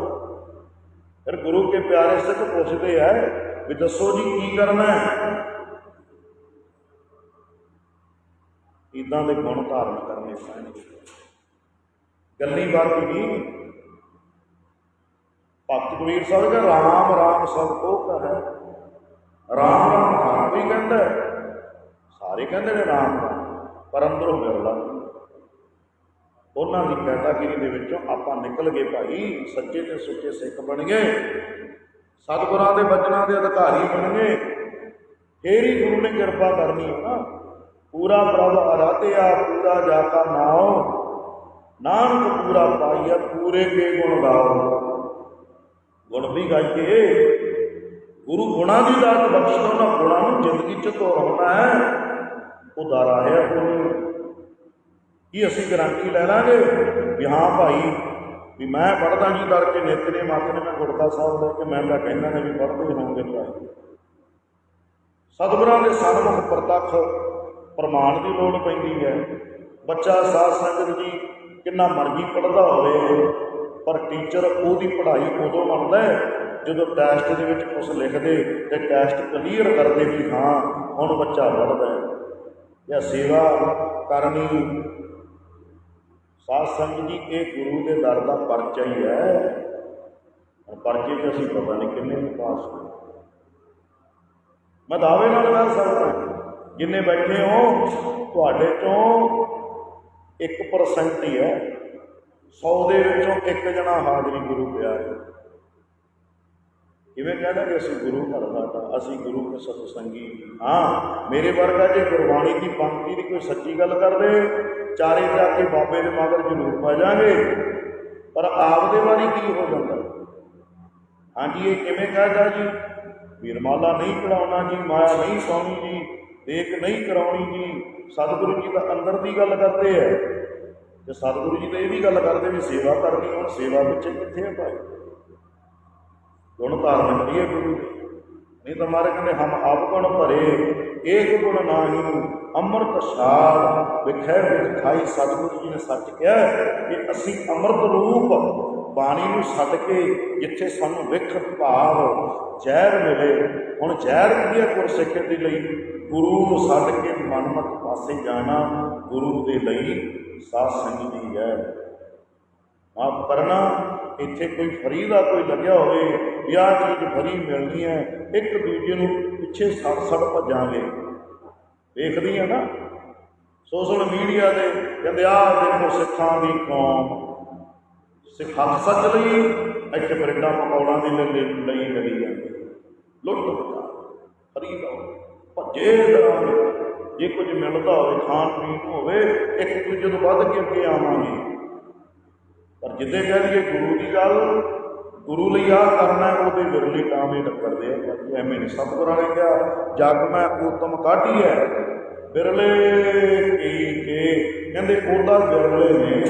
ਫਿਰ ਗੁਰੂ ਕੇ ਪਿਆਰੇ ਸਿੱਖ ਪੁੱਛਦੇ ਹੈ ਵੀ ਦੱਸੋ ਜੀ ਕੀ ਕਰਨਾ ਹੈ? ਇਦਾਂ ਦੇ ਗੁਣ ਧਾਰਨ ਕਰਨੇ ਪੈਣਗੇ। ਗੱਲੀ ਬਾਤ ਨਹੀਂ ਭਗਤ ਕਬੀਰ ਸਾਹਿਬ ਕਹਿੰਦਾ, ਰਾਮ ਰਾਮ ਸਭ ਕੋ ਕਹੈ ਰਾਮ ਰਾਮ ਹਰ ਕੋਈ ਕਹਿੰਦਾ ਸਾਰੇ ਕਹਿੰਦੇ ਨੇ ਰਾਮ ਰਾਮ, ਪਰ ਅੰਦਰੋਂ ਮਿਲਦਾ ਉਹਨਾਂ ਦੀ ਪੈਦਾਗਿਰੀ ਦੇ ਵਿੱਚੋਂ ਆਪਾਂ ਨਿਕਲ ਗਏ ਭਾਈ, ਸੱਚੇ ਤੇ ਸੁੱਚੇ ਸਿੱਖ ਬਣ ਗਏ। ਸਤਿਗੁਰਾਂ ਦੇ ਬਚਨਾਂ ਦੇ ਅਧਿਕਾਰੀ ਬਣ ਗਏ। ਫੇਰ ਹੀ ਗੁਰੂ ਨੇ ਕਿਰਪਾ ਕਰਨੀ ਹੈ ਨਾ। ਪੂਰਾ ਪ੍ਰਭ ਅਰਾਧਿਆ, ਪੂਰਾ ਜਾ ਕਾ ਨਾਨਕ ਪੂਰਾ ਪਾਈਆ, ਪੂਰੇ ਕੇ ਗੁਣ ਗਾਓ। ਗੁਣ ਵੀ ਗਾਈਏ। ਗੁਰੂ ਗੁਣਾਂ ਦੀ ਦਾਤ ਬਖਸ਼ਦਾ ਉਹਨਾਂ ਗੁਣਾਂ ਨੂੰ ਜ਼ਿੰਦਗੀ ਚ ਤੋਰਨਾ ਹੈ। ਉਦਾਰਾ ਹੈ ਗੁਰੂ ਕੀ ਅਸੀਂ ਗਰੰਟੀ ਲੈ ਲਾਂਗੇ ਵੀ ਹਾਂ ਭਾਈ, ਵੀ ਮੈਂ ਪੜਦਾ ਜੀ ਕਰਕੇ ਨਿੱਤ ਮਾਤੇ ਨੇ ਮੈਂ ਗੁਰਦਾ ਸਾਹਿਬ ਲੈ ਕੇ ਮੈਂ ਤਾਂ ਕਹਿੰਦਾ ਨੇ ਵੀ ਪੜਦੇ ਹੋਣਗੇ ਭਾਈ। ਸਤਿਗੁਰਾਂ ਦੇ ਸਨਮੁਖ ਪ੍ਰਤੱਖ ਪ੍ਰਮਾਣ ਦੀ ਲੋੜ ਪੈਂਦੀ ਹੈ। ਬੱਚਾ ਸਾਧ ਸੰਗਤ ਜੀ ਕਿੰਨਾ ਮਰਜ਼ੀ ਪੜਦਾ ਹੋਵੇ, ਪਰ ਟੀਚਰ ਉਹਦੀ ਪੜ੍ਹਾਈ ਉਦੋਂ ਮੰਨਦਾ ਹੈ ਜਦੋਂ ਟੈਸਟ ਦੇ ਵਿੱਚ ਕੁਝ ਲਿਖਦੇ ਤੇ ਟੈਸਟ ਕਲੀਅਰ ਕਰਦੇ ਵੀ ਹਾਂ, ਹੁਣ ਬੱਚਾ ਪੜਦਾ ਹੈ। ਜਾਂ ਸੇਵਾ ਕਰਨੀ ਸਾਧ ਸੰਗਤ ਜੀ ਇਹ ਗੁਰੂ ਦੇ ਦਰ ਦਾ ਪਰਚਾ ਹੀ ਹੈ। ਪਰਚੇ 'ਚ ਅਸੀਂ ਪਤਾ ਨਹੀਂ ਕਿੰਨੇ ਨੂੰ ਪਾਸ ਹੋਏ। ਮੈਂ ਦਾਅਵੇ ਨਾਲ ਕਰ ਸਕਦਾ ਜਿੰਨੇ ਬੈਠੇ ਹੋ, ਤੁਹਾਡੇ ਤੋਂ 1% ਹੀ ਹੈ। 100 ਦੇ ਵਿੱਚੋਂ ਇੱਕ ਜਣਾ ਹਾਜ਼ਰੀ ਗੁਰੂ ਪਿਆ ਹੈ ਕਿਵੇਂ ਕਹਿੰਦਾ ਕਿ ਅਸੀਂ ਗੁਰੂ ਘਰ ਦਾ ਤਾਂ ਅਸੀਂ ਗੁਰੂ ਕੇ ਸਤਸੰਗੀ। ਹਾਂ, ਮੇਰੇ ਵਰਗਾ ਜੇ ਗੁਰਬਾਣੀ ਦੀ ਪੰਕਤੀ ਦੀ ਕੋਈ ਸੱਚੀ ਗੱਲ ਕਰਦੇ, ਚਾਰੇ ਜਾ ਕੇ ਬਾਬੇ ਦੇ ਮਗਰ ਜ਼ਰੂਰ ਪਾ ਜਾਾਂਗੇ। ਪਰ ਆਪਦੇ ਵਾਰੀ ਕੀ ਹੋ ਜਾਂਦਾ? ਹਾਂਜੀ, ਇਹ ਕਿਵੇਂ ਕਹਦਾ ਜੀ? ਵੀਰਮਾਲਾ ਨਹੀਂ ਚੜਾਉਣਾ ਜੀ, ਮਾਇਆ ਨਹੀਂ ਪਾਉਣੀ ਜੀ, ਦੇਖ ਨਹੀਂ ਕਰਾਉਣੀ ਜੀ। ਸਤਿਗੁਰੂ ਜੀ ਤਾਂ ਅੰਦਰ ਦੀ ਗੱਲ ਕਰਦੇ ਐ। ਤੇ ਸਤਿਗੁਰੂ ਜੀ ਤਾਂ ਇਹ ਵੀ ਗੱਲ ਕਰਦੇ ਵੀ ਸੇਵਾ ਕਰਨੀ, ਹੁਣ ਸੇਵਾ ਵਿੱਚ ਕਿੱਥੇ ਹੈ ਭਾਈ? ਗੁਣ ਧਾਰਨ ਕਰੀਏ ਗੁਰੂ। ਦੇ ਨਹੀਂ ਤਾਂ ਮਾਰੇ ਕਹਿੰਦੇ, ਹਮ ਆਪ ਗੁਣ ਭਰੇ, ਏਕ ਗੁਣ ਨਾਹੀ, ਅੰਮ੍ਰਿਤ ਸਾਰ ਵਿਖੈ ਵਿਖਾਈ ਸਤਿਗੁਰੂ ਜੀ ਨੇ ਸੱਚ ਕਿਹਾ ਕਿ ਅਸੀਂ ਅੰਮ੍ਰਿਤ ਰੂਪ ਬਾਣੀ ਨੂੰ ਛੱਡ ਕੇ ਜਿੱਥੇ ਸਾਨੂੰ ਵਿਖ ਭਾਵ ਜ਼ਹਿਰ ਮਿਲੇ, ਹੁਣ ਜ਼ਹਿਰ ਕੀ ਹੈ ਗੁਰਸਿੱਖ ਦੇ ਲਈ? ਗੁਰੂ ਨੂੰ ਛੱਡ ਕੇ ਮਨਮਤ ਪਾਸੇ ਜਾਣਾ ਗੁਰੂ ਦੇ ਲਈ ਸਾਧ ਸੰਗਤ ਦੀ ਹੈ। ਆਪ ਕਰਨਾ, ਇੱਥੇ ਕੋਈ ਫਰੀ ਦਾ ਕੋਈ ਲੱਗਿਆ ਹੋਵੇ ਜਾਂ ਚੀਜ਼ ਫਰੀ ਮਿਲਣੀ ਹੈ, ਇੱਕ ਦੂਜੇ ਨੂੰ ਪਿੱਛੇ ਸੜ ਸੜ ਭੱਜਾਂਗੇ। ਦੇਖਦੀ ਆ ਨਾ, ਸੋਸ਼ਲ ਮੀਡੀਆ ਤੇ ਕਹਿੰਦੇ, ਆਹ ਦੇਖੋ ਸਿੱਖਾਂ ਦੀ ਕੌਮ। ਸਿੱਖ ਹੱਥ ਸੱਚ ਲਈ, ਇੱਥੇ ਬਰਿੰਡਾ ਪਕੌੜਾਂ ਦੀ ਲਈ ਲਈ ਲਈ ਲੁੱਟ ਫਰੀ ਦਾ ਭੱਜੇ ਫਿਰਾਂਗੇ ਜੇ ਕੁਝ ਮਿਲਦਾ ਹੋਵੇ, ਖਾਣ ਪੀਣ ਹੋਵੇ, ਇੱਕ ਦੂਜੇ ਤੋਂ ਵੱਧ ਕੇ ਅੱਗੇ ਆਵਾਂਗੇ। ਜਿੱਦੇ ਕਹਿ ਲਈਏ ਗੁਰੂ ਦੀ ਗੱਲ ਗੁਰੂ ਲਈ ਆ ਕਰਨਾ ਹੈ, ਉਹਦੇ ਵਿਰਲੀ ਟਾਵੇਂ ਟੱਕਰਦੇ ਆ। ਐਵੇਂ ਨਹੀਂ ਸਤਿਗੁਰਾਂ ਨੇ ਕਿਹਾ ਜਗ ਮੈਂ ਉਤਮ ਕਾਢੀ ਹੈ ਬਿਰਲੇ ਕੀ ਕੇ। ਕਹਿੰਦੇ ਉਹਦਾ ਬਿਰਲੇ ਨੇ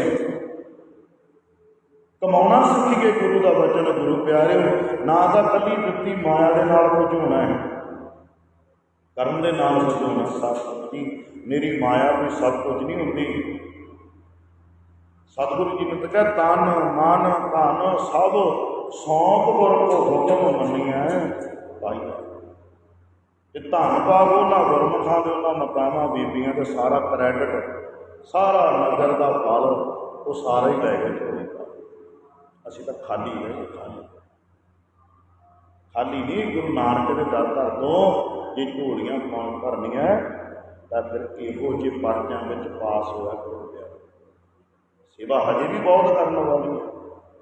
ਕਮਾਉਣਾ ਸਿੱਖੀਏ ਗੁਰੂ ਦਾ ਵਚਨ ਗੁਰੂ ਪਿਆਰਿਓ ਨਾ ਤਾਂ ਕੱਲੀ ਦਿੱਤੀ ਮਾਇਆ ਦੇ ਨਾਲ ਕੁਝ ਹੋਣਾ ਹੈ। ਕਰਮ ਦੇ ਨਾਲ ਕੁਝ ਹੋਣਾ ਸਭ ਦੀ ਮੇਰੀ ਮਾਇਆ ਵੀ ਸਭ ਕੁਝ ਨਹੀਂ ਹੁੰਦੀ। ਸਤਿਗੁਰੂ ਜੀ ਨੇ ਤਾਂ ਕਿਹਾ, ਤਨ, ਮਨ, ਧਨ ਸਭ ਸੌਂਪ ਗੁਰ ਕੋ ਹੁਕਮ ਮੰਨਿਆ ਭਾਈ ਤੇ ਧੰਨ ਭਾਗ ਉਹਨਾਂ ਗੁਰਮੁਖਾਂ ਦੇ ਉਹਨਾਂ ਮਕਾਮਾਂ ਬੀਬੀਆਂ, ਤੇ ਸਾਰਾ ਕ੍ਰੈਡਿਟ ਸਾਰਾ ਨਗਰ ਦਾ ਫਲ, ਉਹ ਸਾਰਾ ਹੀ ਲੈ ਗਏ ਝੋਲੀ ਅਸੀਂ ਤਾਂ ਖਾਲੀ ਹੈ ਖਾਲੀ। ਖਾਲੀ ਨਹੀਂ, ਗੁਰੂ ਨਾਨਕ ਦੇ ਦਰ ਧਰ ਤੋਂ ਜੇ ਝੋਲੀਆਂ ਪਾਉਣ ਭਰਨੀਆਂ, ਤਾਂ ਫਿਰ ਇਹੋ ਜਿਹੇ ਪਰਚਿਆਂ ਵਿੱਚ ਪਾਸ ਹੋਇਆ ਕਰੋ। ਪਿਆਰੇ। ਸੇਵਾ ਹਜੇ ਵੀ ਬਹੁਤ ਕਰਨ ਵਾਲੀ ਹੈ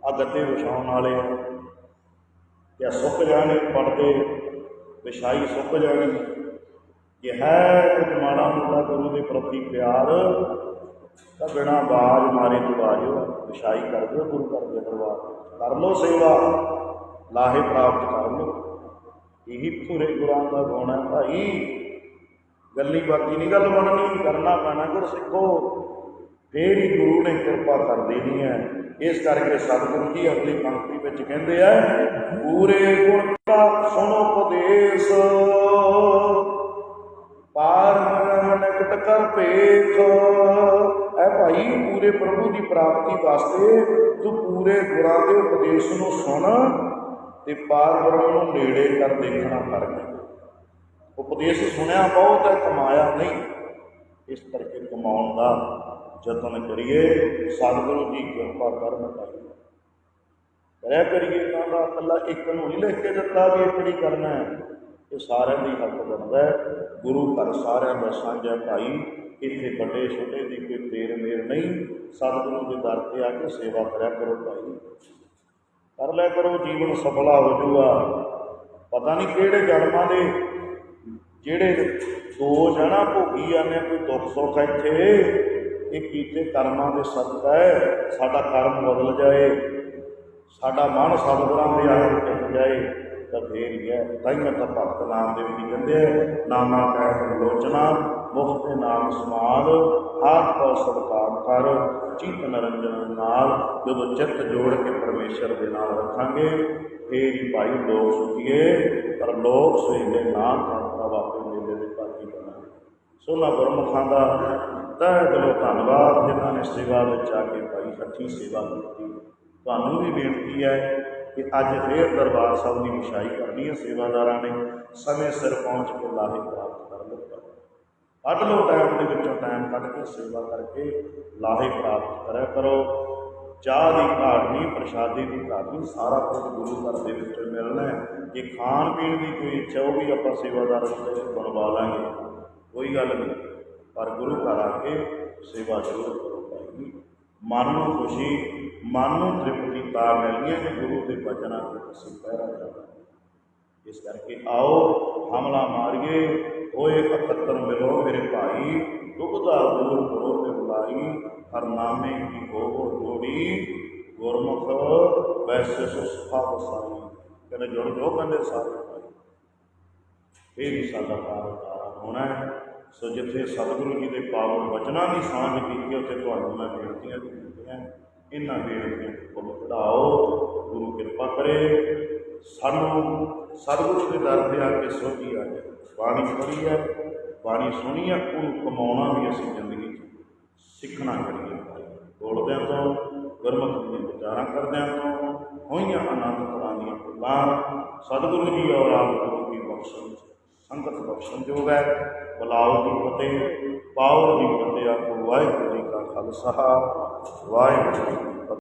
ਆ ਗੱਦੇ ਵਿਛਾਉਣ ਵਾਲੇ ਆ। ਜਾਂ ਸੁੱਕ ਜਾਣੇ ਪੜਦੇ, ਵਿਛਾਈ ਸੁੱਕ ਜਾਣੀ। ਜੇ ਹੈ ਕੁਝ ਮਾੜਾ ਮੋਟਾ ਗੁਰੂ ਦੇ ਪ੍ਰਤੀ ਪਿਆਰ, ਤਾਂ ਬਿਨਾ ਬਾਜ ਮਾਰੇ ਤੋਂ ਆਜੋ, ਵਿਛਾਈ ਕਰ ਦਿਓ, ਗੁਰੂ ਘਰ ਦੇ ਦਰਬਾਰ ਕਰ ਲੋ ਸੇਵਾ, ਲਾਹੇ ਪ੍ਰਾਪਤ ਕਰ ਲੋ ਇਹੀ ਪੂਰੇ ਗੁਰਾਂ ਦਾ ਗੁਣ ਭਾਈ, ਗੱਲੀ ਬਾਕੀ ਨਹੀਂ ਗੱਲ ਬਣਨੀ, ਕਰਨਾ ਪੈਣਾ ਗੁਰ ਸਿੱਖੋ ਫੇਰ ਹੀ ਗੁਰੂ ਨੇ ਕਿਰਪਾ ਕਰ ਦੇਣੀ ਹੈ। ਇਸ ਕਰਕੇ ਸਤਿਗੁਰੂ ਜੀ ਅਗਲੀ ਪੰਕਤੀ ਵਿੱਚ ਕਹਿੰਦੇ ਆ, ਪੂਰੇ ਗੁਣ ਦਾ ਸੁਣੋ ਉਪਦੇਸ਼। ਪਾਰ ਨਕਟ ਕਰ ਭੇਖ। ਐ ਭਾਈ, ਪੂਰੇ ਪ੍ਰਭੂ ਦੀ ਪ੍ਰਾਪਤੀ ਵਾਸਤੇ ਤੂੰ ਪੂਰੇ ਗੁਰਾਂ ਦੇ ਉਪਦੇਸ਼ ਨੂੰ ਸੁਣ ਤੇ ਪਾਰ ਬ੍ਰਹਮ ਨੂੰ ਨੇੜੇ ਕਰ ਦੇਖਣਾ ਕਰਕੇ ਉਪਦੇਸ਼ ਸੁਣਿਆ ਬਹੁਤ ਹੈ, ਕਮਾਇਆ ਨਹੀਂ। ਇਸ ਕਰਕੇ ਕਮਾਉਣ ਦਾ ਯਤਨ ਕਰੀਏ ਸਤਿਗੁਰੂ ਜੀ ਕਿਰਪਾ ਕਰਨ ਭਾਈ ਕਰਿਆ ਕਰੀਏ ਤਾਂ ਦਾ ਇਕੱਲਾ ਇੱਕ ਨੂੰ ਨਹੀਂ ਲਿਖ ਕੇ ਦਿੱਤਾ ਵੀ ਇੱਕ ਨਹੀਂ ਕਰਨਾ ਹੈ। ਇਹ ਸਾਰਿਆਂ ਦੀ ਹੱਕ ਬਣਦਾ ਹੈ। ਗੁਰੂ ਘਰ ਸਾਰਿਆਂ ਦਾ ਸਾਂਝਾ ਭਾਈ, ਇੱਥੇ ਵੱਡੇ ਛੋਟੇ ਦੀ ਕੋਈ ਤੇਰ ਮੇਰ ਨਹੀਂ। ਸਤਿਗੁਰੂ ਦੇ ਦਰ ਤੇ ਆ ਕੇ ਸੇਵਾ ਕਰਿਆ ਕਰੋ ਭਾਈ। ਕਰ ਲਿਆ ਕਰੋ, ਜੀਵਨ ਸਫਲਾ ਹੋ ਜਾਊਗਾ। ਪਤਾ ਨਹੀਂ ਕਿਹੜੇ ਜਨਮਾਂ ਦੇ, ਜਿਹੜੇ ਦੋਸ਼ ਹੈ ਨਾ ਭੋਗੀ ਜਾਂਦੇ ਕੋਈ ਦੁੱਖ ਸੁੱਖ ਇੱਥੇ। ਇਹ ਕੀਤੇ ਕਰਮਾਂ ਦੇ ਸਦਕਾ ਹੈ ਸਾਡਾ ਕਰਮ ਬਦਲ ਜਾਏ ਸਾਡਾ ਮਨ ਸਤਿਗੁਰਾਂ ਦੇ ਆਏ ਟਿਕ ਜਾਏ ਤਾਂ ਫੇਰ ਹੀ ਹੈ। ਤਾਈਆਂ ਤਾਂ ਭਗਤ ਨਾਮ ਦੇ ਵੀ ਕਹਿੰਦੇ ਆ, ਨਾਮਾ ਕਹਿ ਲੋਚਨਾ ਮੁਖ ਦੇ ਨਾਮ ਸਮਾਦ ਹਾਥ ਕੋ ਸਤਕਾਰ ਕਰ ਚਿਤ ਨਰੰਜਨ ਨਾਲ ਜਦੋਂ ਚਿੱਤ ਜੋੜ ਕੇ ਪਰਮੇਸ਼ਰ ਦੇ ਨਾਲ ਰੱਖਾਂਗੇ ਫੇਰ ਹੀ ਭਾਈ ਲੋਕ ਸੁਖੀਏ ਪਰ ਲੋਕ ਸੁਖੀਏ ਨਾਮ ਦਾ ਵਾਪੇ ਮੇਲੇ ਦੇ ਭਾਗੀ ਬਣਾਂਗੇ। ਸੋਨਾ ਗੁਰਮੁਖਾਂ ਦਾ ਤਹਿ ਦਿਲੋਂ ਧੰਨਵਾਦ, ਜਿਨ੍ਹਾਂ ਨੇ ਸੇਵਾ ਵਿੱਚ ਆ ਕੇ ਭਾਈ ਸੱਚੀ ਸੇਵਾ ਕੀਤੀ। ਤੁਹਾਨੂੰ ਵੀ ਬੇਨਤੀ ਹੈ ਕਿ ਅੱਜ ਫੇਰ ਦਰਬਾਰ ਸਾਹਿਬ ਦੀ ਵਿਛਾਈ ਕਰਨੀ ਹੈ, ਸੇਵਾਦਾਰਾਂ ਨੇ। ਸਮੇਂ ਸਿਰ ਪਹੁੰਚ ਕੇ ਲਾਹੇ ਪ੍ਰਾਪਤ ਕਰ ਲਓ। ਕੱਢ ਲਓ ਟਾਈਮ ਦੇ ਵਿੱਚੋਂ ਟਾਈਮ ਕੱਢ ਕੇ ਸੇਵਾ ਕਰਕੇ ਲਾਹੇ ਪ੍ਰਾਪਤ ਕਰਿਆ ਕਰੋ। ਚਾਹ ਦੀ ਘਾਟ ਨਹੀਂ, ਪ੍ਰਸ਼ਾਦੇ ਦੀ ਘਾਟ ਨਹੀਂ, ਸਾਰਾ ਕੁਝ ਗੁਰੂ ਘਰ ਦੇ ਵਿੱਚ ਮਿਲਣਾ ਹੈ। ਜੇ ਖਾਣ ਪੀਣ ਦੀ ਕੋਈ ਇੱਛਾ ਉਹ ਵੀ ਆਪਾਂ ਸੇਵਾਦਾਰਾਂ ਨੂੰ ਬਣਵਾ ਲਾਂਗੇ। ਕੋਈ ਗੱਲ ਨਹੀਂ। ਪਰ ਗੁਰੂ ਘਰ ਆ ਕੇ ਸੇਵਾ ਜ਼ਰੂਰ ਕਰੋ ਭਾਈ। ਮਨ ਨੂੰ ਖੁਸ਼ੀ, ਮਨ ਨੂੰ ਤ੍ਰਿਪਤੀ ਤਾਂ ਮਿਲਣੀ ਹੈ ਕਿ ਗੁਰੂ ਦੇ ਬਚਨਾਂ ਤੇ ਅਸੀਂ ਪਹਿਰਾ ਕਰਨਾ ਇਸ ਕਰਕੇ ਆਓ, ਹਮਲਾ ਮਾਰੀਏ, ਹੋਏ ਅਕਤਰ ਮਿਲੋ ਮੇਰੇ ਭਾਈ ਦੁਬਦਾ ਦੂਰ ਕਰੋ ਤੇ ਬੁਲਾਈ ਹਰਨਾਮੇ ਕੀ ਹੋਵੋ ਜੋੜੀ, ਗੁਰਮੁਖ ਵੈਸੇ ਸੁਸਫਾ ਬਸਾਈ ਕਹਿੰਦੇ ਜੁੜ ਜੋ ਕਹਿੰਦੇ ਸਾਰੇ ਭਾਈ। ਇਹ ਵੀ ਸਾਡਾ ਕਾਰੋਬਾਰ ਹੋਣਾ ਹੈ। ਸੋ ਜਿੱਥੇ ਸਤਿਗੁਰੂ ਜੀ ਦੇ ਪਾਵਨ ਵਚਨਾਂ ਦੀ ਸਾਂਝ ਕੀਤੀ, ਉੱਥੇ ਤੁਹਾਨੂੰ ਮੈਂ ਬੇਨਤੀਆਂ ਵੀ ਕੀਤੀਆਂ ਇਹਨਾਂ ਬੇਨਤੀਆਂ ਨੂੰ ਫੁੱਲ ਚੜਾਓ ਗੁਰੂ ਕਿਰਪਾ ਕਰੇ। ਸਾਨੂੰ ਸਤਿਗੁਰੂ ਦੇ ਦਰ ਤੇ ਆ ਕੇ ਸੋਝੀ ਆ ਜਾਏ ਬਾਣੀ ਪੜ੍ਹੀ ਹੈ, ਬਾਣੀ ਸੁਣੀ ਹੈ, ਉਹਨੂੰ ਕਮਾਉਣਾ ਵੀ ਅਸੀਂ ਜ਼ਿੰਦਗੀ 'ਚ ਸਿੱਖਣਾ ਕਰੀਏ। ਬੋਲਦਿਆਂ ਤੋਂ ਗੁਰਮਤਿ ਦੀਆਂ ਵਿਚਾਰਾਂ ਕਰਦਿਆਂ ਤੋਂ, ਹੋਈਆਂ ਆਨੰਦ ਤਰ੍ਹਾਂ ਦੀਆਂ ਗੱਲਾਂ, ਸਤਿਗੁਰੂ ਜੀ ਔਰ ਆਪ ਗੁਰੂ ਦੀ ਬਖਸ਼ਣ ਸੰਗਤ ਬਖਸ਼ਣ ਜੋਗ ਹੈ। ਬਲਾਉ ਦੀ ਫਤਿਹ ਪਾਓ ਦੀ ਫਤਿਹ ਆਖੋ ਵਾਹਿਗੁਰੂ ਜੀ ਕਾ ਖਾਲਸਾ। ਵਾਹਿਗੁਰੂ ਜੀ